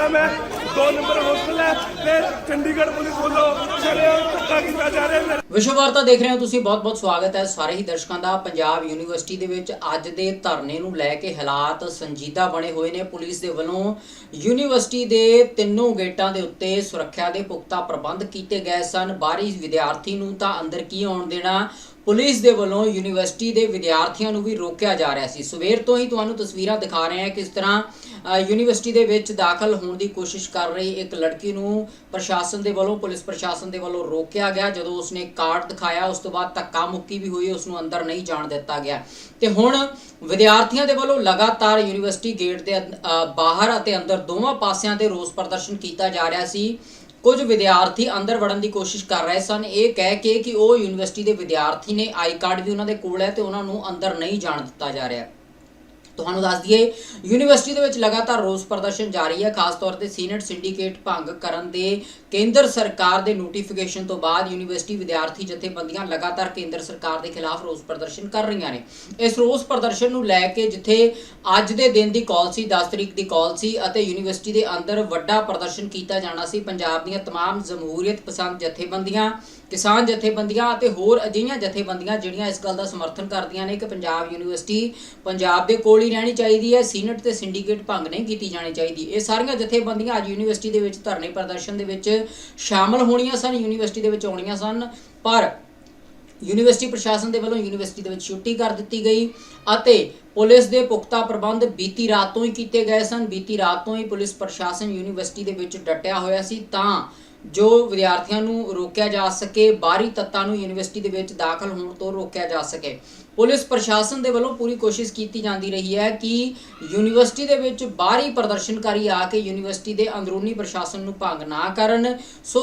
student ਹਾਂ। ਦੋ ਨੰਬਰ ਹੋਸਟਲ ਹੈ ਤੇ ਚੰਡੀਗੜ੍ਹ ਪੁਲਿਸ ਵੱਲੋਂ ਸ਼ਰੇਆਮ ਧੱਕਾ ਕੀਤਾ ਜਾ ਰਿਹਾ ਹੈ। ਵਿਸ਼ਵ ਵਾਰਤਾ ਦੇਖ ਰਹੇ ਹੋ ਤੁਸੀਂ। ਬਹੁਤ-ਬਹੁਤ ਸਵਾਗਤ ਹੈ ਸਾਰੇ ਹੀ ਦਰਸ਼ਕਾਂ ਦਾ। ਪੰਜਾਬ ਯੂਨੀਵਰਸਿਟੀ ਦੇ ਵਿੱਚ ਅੱਜ ਦੇ ਧਰਨੇ ਨੂੰ ਲੈ ਕੇ ਹਾਲਾਤ ਸੰਜੀਦਾ ਬਣੇ ਹੋਏ ਨੇ। ਪੁਲਿਸ ਦੇ ਵੱਲੋਂ ਯੂਨੀਵਰਸਿਟੀ ਦੇ ਤਿੰਨੋਂ ਗੇਟਾਂ ਦੇ ਉੱਤੇ ਸੁਰੱਖਿਆ ਦੇ ਪੁਖਤਾ ਪ੍ਰਬੰਧ ਕੀਤੇ ਗਏ ਸਨ। ਬਾਹਰੀ ਵਿਦਿਆਰਥੀ ਨੂੰ ਤਾਂ ਅੰਦਰ ਕੀ ਆਉਣ ਦੇਣਾ? ਪੁਲਿਸ ਦੇ ਵੱਲੋਂ ਯੂਨੀਵਰਸਿਟੀ ਦੇ ਵਿਦਿਆਰਥੀਆਂ ਨੂੰ ਵੀ ਰੋਕਿਆ ਜਾ ਰਿਹਾ ਸੀ। ਸਵੇਰ ਤੋਂ ਹੀ ਤੁਹਾਨੂੰ ਤਸਵੀਰਾਂ ਦਿਖਾ ਰਹੇ ਹਾਂ ਕਿਸ ਤਰ੍ਹਾਂ ਯੂਨੀਵਰਸਿਟੀ ਦੇ ਵਿੱਚ ਦਾਖਲ ਹੋਣ ਦੀ ਕੋਸ਼ਿਸ਼ ਕਰ ਰਹੀ ਇੱਕ ਲੜਕੀ ਨੂੰ ਪ੍ਰਸ਼ਾਸਨ ਦੇ ਵੱਲੋਂ, ਪੁਲਿਸ ਪ੍ਰਸ਼ਾਸਨ ਦੇ ਵੱਲੋਂ ਰੋਕਿਆ ਗਿਆ। ਜਦੋਂ ਉਸਨੇ ਕਾਰਡ ਦਿਖਾਇਆ, ਉਸ ਤੋਂ ਬਾਅਦ ਧੱਕਾ ਮੁੱਕੀ ਵੀ ਹੋਈ ਉਸ ਨੂੰ ਅੰਦਰ ਨਹੀਂ ਜਾਣ ਦਿੱਤਾ ਗਿਆ। ਤੇ ਹੁਣ ਵਿਦਿਆਰਥੀਆਂ ਦੇ ਵੱਲੋਂ ਲਗਾਤਾਰ ਯੂਨੀਵਰਸਿਟੀ ਗੇਟ ਦੇ ਅੰਦ- ਬਾਹਰ ਅਤੇ ਅੰਦਰ ਦੋਵਾਂ ਪਾਸਿਆਂ ਤੇ ਰੋਸ ਪ੍ਰਦਰਸ਼ਨ ਕੀਤਾ ਜਾ ਰਿਹਾ ਸੀ। ਕੁਝ ਵਿਦਿਆਰਥੀ ਅੰਦਰ ਵੜਨ ਦੀ ਕੋਸ਼ਿਸ਼ ਕਰ ਰਹੇ ਸਨ। ਇਹ ਕਹਿ ਕੇ ਕਿ ਉਹ ਯੂਨੀਵਰਸਿਟੀ ਦੇ ਵਿਦਿਆਰਥੀ ਨੇ, ਆਈ ਕਾਰਡ ਵੀ ਉਹਨਾਂ ਦੇ ਕੋਲ ਹੈ ਤੇ ਉਹਨਾਂ ਨੂੰ ਅੰਦਰ ਨਹੀਂ ਜਾਣ ਦਿੱਤਾ ਜਾ ਰਿਹਾ। ਤੁਹਾਨੂੰ ਦੱਸ ਦਈਏ ਯੂਨੀਵਰਸਿਟੀ ਦੇ ਵਿੱਚ ਲਗਾਤਾਰ ਰੋਸ ਪ੍ਰਦਰਸ਼ਨ ਜਾਰੀ ਹੈ ਖਾਸ ਤੌਰ ਤੇ ਸੀਨੇਟ ਸਿੰਡੀਕੇਟ ਭੰਗ ਕਰਨ ਦੇ ਕੇਂਦਰ ਸਰਕਾਰ ਦੇ ਨੋਟੀਫਿਕੇਸ਼ਨ ਤੋਂ ਬਾਅਦ ਯੂਨੀਵਰਸਿਟੀ ਵਿਦਿਆਰਥੀ ਜਥੇਬੰਦੀਆਂ ਲਗਾਤਾਰ ਕੇਂਦਰ ਸਰਕਾਰ ਦੇ ਖਿਲਾਫ ਰੋਸ ਪ੍ਰਦਰਸ਼ਨ ਕਰ ਰਹੀਆਂ ਨੇ ਇਸ ਰੋਸ ਪ੍ਰਦਰਸ਼ਨ ਨੂੰ ਲੈ ਕੇ ਜਿੱਥੇ ਅੱਜ ਦੇ ਦਿਨ ਦੀ ਕਾਲ ਸੀ 10 ਤਰੀਕ ਦੀ ਕਾਲ ਸੀ ਅਤੇ ਯੂਨੀਵਰਸਿਟੀ ਦੇ ਅੰਦਰ ਵੱਡਾ ਪ੍ਰਦਰਸ਼ਨ ਕੀਤਾ ਜਾਣਾ ਸੀ ਪੰਜਾਬ ਦੀਆਂ तमाम ਜਮਹੂਰੀਅਤ ਪਸੰਦ ਜਥੇਬੰਦੀਆਂ ਕਿਸਾਨ ਜਥੇਬੰਦੀਆਂ ਅਤੇ ਹੋਰ ਅਜਿਹੀਆਂ ਜਥੇਬੰਦੀਆਂ ਜਿਹੜੀਆਂ ਇਸ ਗੱਲ ਦਾ ਸਮਰਥਨ ਕਰਦੀਆਂ ਨੇ ਕਿ ਪੰਜਾਬ ਯੂਨੀਵਰਸਿਟੀ ਪੰਜਾਬ ਦੇ ਕੋਲ ਹੀ ਰਹਿਣੀ ਚਾਹੀਦੀ ਹੈ, ਸੀਨਟ ਤੇ ਸਿੰਡੀਕੇਟ ਭੰਗ ਨਹੀਂ ਕੀਤੀ ਜਾਣੀ ਚਾਹੀਦੀ। ਇਹ ਸਾਰੀਆਂ ਜਥੇਬੰਦੀਆਂ ਅੱਜ ਯੂਨੀਵਰਸਿਟੀ ਦੇ ਵਿੱਚ ਧਰਨੇ ਪ੍ਰਦਰਸ਼ਨ ਦੇ ਵਿੱਚ ਸ਼ਾਮਲ ਹੋਣੀਆਂ ਸਨ, ਯੂਨੀਵਰਸਿਟੀ ਦੇ ਵਿੱਚ ਆਉਣੀਆਂ ਸਨ, ਪਰ ਯੂਨੀਵਰਸਿਟੀ ਪ੍ਰਸ਼ਾਸਨ ਦੇ ਵੱਲੋਂ ਯੂਨੀਵਰਸਿਟੀ ਦੇ ਵਿੱਚ ਛੁੱਟੀ ਕਰ ਦਿੱਤੀ ਗਈ ਅਤੇ ਪੁਲਿਸ ਦੇ ਪੁਖਤਾ ਪ੍ਰਬੰਧ ਬੀਤੀ ਰਾਤ ਤੋਂ ਹੀ ਕੀਤੇ ਗਏ ਸਨ। ਬੀਤੀ ਰਾਤ ਤੋਂ ਹੀ ਪੁਲਿਸ ਪ੍ਰਸ਼ਾਸਨ ਯੂਨੀਵਰਸਿਟੀ ਦੇ ਵਿੱਚ ਡਟਿਆ ਹੋਇਆ ਸੀ, ਤਾਂ ਜੋ ਵਿਦਿਆਰਥੀਆਂ ਨੂੰ ਰੋਕਿਆ ਜਾ ਸਕੇ, ਬਾਹਰੀ ਤੱਤਾਂ ਨੂੰ ਯੂਨੀਵਰਸਿਟੀ ਦੇ ਵਿੱਚ ਦਾਖਲ ਹੋਣ ਤੋਂ ਰੋਕਿਆ ਜਾ ਸਕੇ। ਪੁਲਿਸ ਪ੍ਰਸ਼ਾਸਨ ਦੇ ਵੱਲੋਂ ਪੂਰੀ ਕੋਸ਼ਿਸ਼ ਕੀਤੀ ਜਾਂਦੀ ਰਹੀ ਹੈ ਕਿ ਯੂਨੀਵਰਸਿਟੀ ਦੇ ਵਿੱਚ ਬਾਹਰੀ ਪ੍ਰਦਰਸ਼ਨਕਾਰੀ ਆ ਕੇ ਯੂਨੀਵਰਸਿਟੀ ਦੇ ਅੰਦਰੂਨੀ ਪ੍ਰਸ਼ਾਸਨ ਨੂੰ ਭੰਗ ਨਾ ਕਰਨ। ਸੋ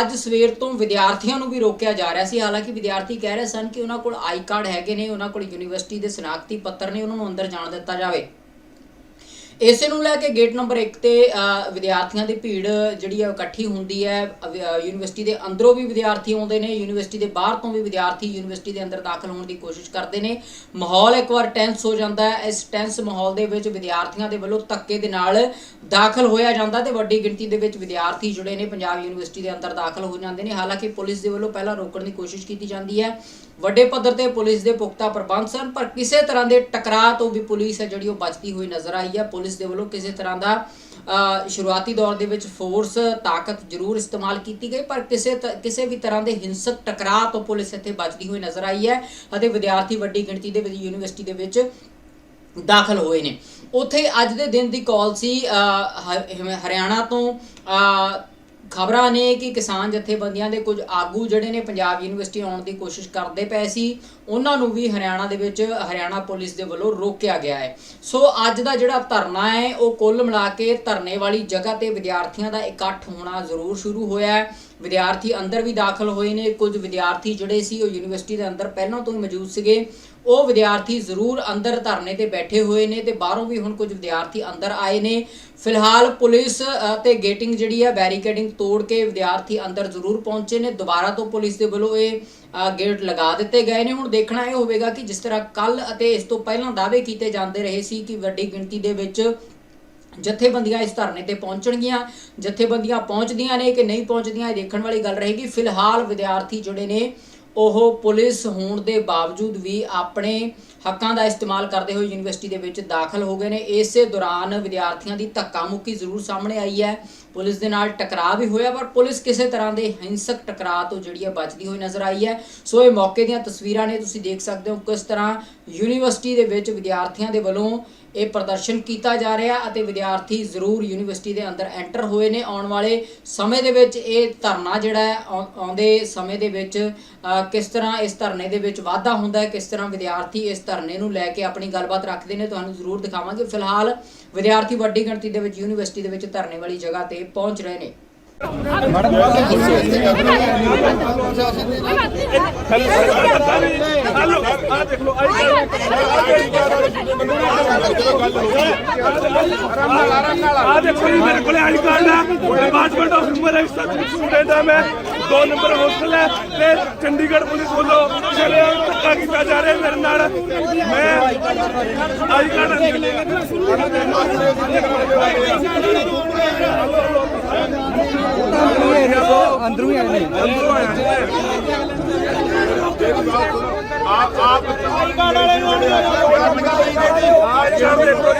ਅੱਜ ਸਵੇਰ ਤੋਂ ਵਿਦਿਆਰਥੀਆਂ ਨੂੰ ਵੀ ਰੋਕਿਆ ਜਾ ਰਿਹਾ ਸੀ। ਹਾਲਾਂਕਿ ਵਿਦਿਆਰਥੀ ਕਹਿ ਰਹੇ ਸਨ ਕਿ ਉਹਨਾਂ ਕੋਲ ਆਈ ਕਾਰਡ ਹੈਗੇ ਨੇ, ਉਹਨਾਂ ਕੋਲ ਯੂਨੀਵਰਸਿਟੀ ਦੇ ਸਨਾਖਤੀ ਪੱਤਰ ਨੇ, ਉਹਨਾਂ ਨੂੰ ਅੰਦਰ ਜਾਣ ਦਿੱਤਾ ਜਾਵੇ। ਇਸੇ ਨੂੰ ਲੈ ਕੇ ਗੇਟ ਨੰਬਰ 1 ਤੇ ਵਿਦਿਆਰਥੀਆਂ ਦੀ ਭੀੜ ਜਿਹੜੀ ਹੈ ਇਕੱਠੀ ਹੁੰਦੀ ਹੈ। ਯੂਨੀਵਰਸਿਟੀ ਦੇ ਅੰਦਰੋਂ ਵੀ ਵਿਦਿਆਰਥੀ ਆਉਂਦੇ ਨੇ, ਯੂਨੀਵਰਸਿਟੀ ਦੇ ਬਾਹਰ ਤੋਂ ਵੀ ਵਿਦਿਆਰਥੀ ਯੂਨੀਵਰਸਿਟੀ ਦੇ ਅੰਦਰ ਦਾਖਲ ਹੋਣ ਦੀ ਕੋਸ਼ਿਸ਼ ਕਰਦੇ ਨੇ। ਮਾਹੌਲ ਇੱਕ ਵਾਰ ਟੈਂਸ ਹੋ ਜਾਂਦਾ ਹੈ। ਇਸ ਟੈਂਸ ਮਾਹੌਲ ਦੇ ਵਿੱਚ ਵਿਦਿਆਰਥੀਆਂ ਦੇ ਵੱਲੋਂ ਧੱਕੇ ਦੇ ਨਾਲ ਦਾਖਲ ਹੋਇਆ ਜਾਂਦਾ ਤੇ ਵੱਡੀ ਗਿਣਤੀ ਦੇ ਵਿੱਚ ਵਿਦਿਆਰਥੀ ਜੁੜੇ ਨੇ। ਪੰਜਾਬ ਯੂਨੀਵਰਸਿਟੀ ਦੇ ਅੰਦਰ ਦਾਖਲ ਹੋ ਜਾਂਦੇ ਨੇ। ਹਾਲਾਂਕਿ ਪੁਲਿਸ ਦੇ ਵੱਲੋਂ ਪਹਿਲਾਂ ਰੋਕਣ ਦੀ ਕੋਸ਼ਿਸ਼ ਕੀਤੀ ਜਾਂਦੀ ਹੈ। ਵੱਡੇ ਪੱਧਰ ਤੇ ਪੁਲਿਸ ਦੇ ਪੁਖਤਾ ਪ੍ਰਬੰਧ ਸਨ, ਪਰ ਕਿਸੇ ਤਰ੍ਹਾਂ ਦੇ ਟਕਰਾਅ ਤੋਂ ਵੀ ਪੁਲਿਸ ਹੈ ਜਿਹੜੀ ਉਹ ਬਚਦੀ ਹੋਈ ਨਜ਼ਰ ਆਈ ਹੈ। ਪੁਲਿਸ ਦੇ ਵੱਲੋਂ ਕਿਸੇ ਤਰ੍ਹਾਂ ਦਾ ਸ਼ੁਰੂਆਤੀ ਦੌਰ ਦੇ ਵਿੱਚ ਫੋਰਸ ਤਾਕਤ ਜ਼ਰੂਰ ਇਸਤੇਮਾਲ ਕੀਤੀ ਗਈ, ਪਰ ਕਿਸੇ ਤ- ਕਿਸੇ ਵੀ ਤਰ੍ਹਾਂ ਦੇ ਹਿੰਸਕ ਟਕਰਾਅ ਤੋਂ ਪੁਲਿਸ ਇੱਥੇ ਬਚਦੀ ਹੋਈ ਨਜ਼ਰ ਆਈ ਹੈ ਅਤੇ ਵਿਦਿਆਰਥੀ ਵੱਡੀ ਗਿਣਤੀ ਦੇ ਵਿੱਚ, ਯੂਨੀਵਰਸਿਟੀ ਦੇ ਵਿੱਚ ਦਾਖਲ ਹੋਏ ਨੇ। ਉੱਥੇ ਅੱਜ ਦੇ ਦਿਨ ਦੀ ਕਾਲ ਸੀ ਹਰਿਆਣਾ ਤੋਂ ਖਬਰਾਂ ਨੇ ਕਿ ਕਿਸਾਨ ਜਥੇਬੰਦੀਆਂ ਦੇ ਕੁਝ ਆਗੂ ਜਿਹੜੇ ਨੇ ਪੰਜਾਬ ਯੂਨੀਵਰਸਿਟੀ ਆਉਣ ਦੀ ਕੋਸ਼ਿਸ਼ ਕਰਦੇ ਪਏ ਸੀ, ਉਹਨਾਂ ਨੂੰ ਵੀ ਹਰਿਆਣਾ ਦੇ ਵਿੱਚ ਹਰਿਆਣਾ ਪੁਲਿਸ ਦੇ ਵੱਲੋਂ ਰੋਕਿਆ ਗਿਆ ਹੈ। ਸੋ ਅੱਜ ਦਾ ਜਿਹੜਾ ਧਰਨਾ ਹੈ, ਉਹ ਕੁੱਲ ਮਿਲਾ ਕੇ ਧਰਨੇ ਵਾਲੀ ਜਗ੍ਹਾ ਤੇ ਵਿਦਿਆਰਥੀਆਂ ਦਾ ਇਕੱਠ ਹੋਣਾ ਜ਼ਰੂਰ ਸ਼ੁਰੂ ਹੋਇਆ ਹੈ। ਵਿਦਿਆਰਥੀ ਅੰਦਰ ਵੀ ਦਾਖਲ ਹੋਏ ਨੇ। ਕੁਝ ਵਿਦਿਆਰਥੀ ਜਿਹੜੇ ਸੀ, ਉਹ ਯੂਨੀਵਰਸਿਟੀ ਦੇ ਅੰਦਰ ਪਹਿਲਾਂ ਤੋਂ ਹੀ ਮੌਜੂਦ ਸੀਗੇ। ਉਹ ਵਿਦਿਆਰਥੀ ਜ਼ਰੂਰ ਅੰਦਰ ਧਰਨੇ ਤੇ ਬੈਠੇ ਹੋਏ ਨੇ ਤੇ ਬਾਹਰੋਂ ਵੀ ਹੁਣ ਕੁਝ ਵਿਦਿਆਰਥੀ ਅੰਦਰ ਆਏ ਨੇ। ਫਿਲਹਾਲ ਪੁਲਿਸ ਅ, ਤੇ ਗੇਟਿੰਗ ਜਿਹੜੀ ਹੈ ਬੈਰੀਕੇਡਿੰਗ ਤੋੜ ਕੇ ਵਿਦਿਆਰਥੀ ਅੰਦਰ ਜ਼ਰੂਰ ਪਹੁੰਚੇ ਨੇ। ਦੁਬਾਰਾ ਤੋਂ ਪੁਲਿਸ ਦੇ ਵੱਲੋਂ ਇਹ ਗੇਟ ਲਗਾ ਦਿੱਤੇ ਗਏ ਨੇ। ਹੁਣ ਦੇਖਣਾ ਇਹ ਹੋਵੇਗਾ ਕਿ ਜਿਸ ਤਰ੍ਹਾਂ ਕੱਲ ਅਤੇ ਇਸ ਤੋਂ ਪਹਿਲਾਂ ਦਾਅਵੇ ਕੀਤੇ ਜਾਂਦੇ ਰਹੇ ਸੀ ਕਿ ਵੱਡੀ ਗਿਣਤੀ ਦੇ ਵਿੱਚ ਜਥੇਬੰਦੀਆਂ ਇਸ ਧਰਨੇ ਤੇ ਪਹੁੰਚਣਗੀਆਂ। ਜਥੇਬੰਦੀਆਂ ਪਹੁੰਚਦੀਆਂ ਨੇ ਕਿ ਨਹੀਂ ਪਹੁੰਚਦੀਆਂ ਇਹ ਦੇਖਣ ਵਾਲੀ ਗੱਲ ਰਹੇਗੀ। ਫਿਲਹਾਲ ਵਿਦਿਆਰਥੀ ਜਿਹੜੇ ਨੇ ਉਹ ਪੁਲਿਸ ਹੋਣ ਦੇ ਬਾਵਜੂਦ ਵੀ ਆਪਣੇ ਹੱਕਾਂ ਦਾ ਇਸਤੇਮਾਲ ਕਰਦੇ ਹੋਏ ਯੂਨੀਵਰਸਿਟੀ ਦੇ ਵਿੱਚ ਦਾਖਲ ਹੋ ਗਏ ਨੇ। ਇਸੇ ਦੌਰਾਨ ਵਿਦਿਆਰਥੀਆਂ ਦੀ ਧੱਕਾ ਮੁੱਕੀ ਜ਼ਰੂਰ ਸਾਹਮਣੇ ਆਈ ਹੈ। ਪੁਲਿਸ ਦੇ ਨਾਲ ਟਕਰਾਅ ਵੀ ਹੋਇਆ, ਪਰ ਪੁਲਿਸ ਕਿਸੇ ਤਰ੍ਹਾਂ ਦੇ ਹਿੰਸਕ ਟਕਰਾਅ ਤੋਂ ਜਿਹੜੀ ਹੈ ਬਚਦੀ ਹੋਈ ਨਜ਼ਰ ਆਈ ਹੈ। ਸੋ ਇਹ ਮੌਕੇ ਦੀਆਂ ਤਸਵੀਰਾਂ ਨੇ, ਤੁਸੀਂ ਦੇਖ ਸਕਦੇ ਹੋ ਕਿਸ ਤਰ੍ਹਾਂ ਯੂਨੀਵਰਸਿਟੀ ਦੇ ਵਿੱਚ ਵਿਦਿਆਰਥੀਆਂ ਦੇ ਵੱਲੋਂ ਇਹ ਪ੍ਰਦਰਸ਼ਨ ਕੀਤਾ ਜਾ ਰਿਹਾ ਅਤੇ ਵਿਦਿਆਰਥੀ ਜ਼ਰੂਰ ਯੂਨੀਵਰਸਿਟੀ ਦੇ ਅੰਦਰ ਐਂਟਰ ਹੋਏ ਨੇ। ਆਉਣ ਵਾਲੇ ਸਮੇਂ ਦੇ ਵਿੱਚ ਇਹ ਧਰਨਾ ਜਿਹੜਾ ਹੈ, ਆਉ- ਆਉਂਦੇ ਸਮੇਂ ਦੇ ਵਿੱਚ ਕਿਸ ਤਰ੍ਹਾਂ ਇਸ ਧਰਨੇ ਦੇ ਵਿੱਚ ਵਾਧਾ ਹੁੰਦਾ ਹੈ, ਕਿਸ ਤਰ੍ਹਾਂ ਵਿਦਿਆਰਥੀ ਇਸ ਧਰਨੇ ਨੂੰ ਲੈ ਕੇ ਆਪਣੀ ਗੱਲਬਾਤ ਰੱਖਦੇ ਨੇ, ਤੁਹਾਨੂੰ ਜ਼ਰੂਰ ਦਿਖਾਵਾਂਗੇ। ਫਿਲਹਾਲ ਵਿਦਿਆਰਥੀ ਵੱਡੀ ਗਿਣਤੀ ਦੇ ਵਿੱਚ ਯੂਨੀਵਰਸਿਟੀ ਦੇ ਵਿੱਚ ਧਰਨੇ ਵਾਲੀ ਜਗ੍ਹਾ ਤੇ ਪਹੁੰਚ ਰਹੇ ਨੇ। ਆ ਦੇਖ ਲਓ ਦੇਖੋ ਜੀ, ਮੇਰੇ ਕੋਲੇ ਆਈ ਕਾਰਡ ਹੈ ਡਿਪਾਰਟਮੈਂਟ ਆਫ ਹਿਊਮਨ ਰਾਈਟਸ ਦਾ ਸਟੂਡੈਂਟ ਹੈ ਮੈਂ। ਦੋ ਨੰਬਰ ਹੋਸਟਲ ਹੈ ਤੇ ਚੰਡੀਗੜ੍ਹ ਪੁਲਿਸ ਵੱਲੋਂ ਸ਼ਰੇਆਮ ਧੱਕਾ ਕੀਤਾ ਜਾ ਰਿਹਾ ਮੇਰੇ ਨਾਲ। ਮੈਂ ਆਈ ਕਾਰਡ ਅੰਦਰੋਂ। ਹੀ ਆਏ ਨੇ ਆਪ ਆਪ ਵਾਲੇ ਨੂੰ। ਆਪ ਦੇਖੋ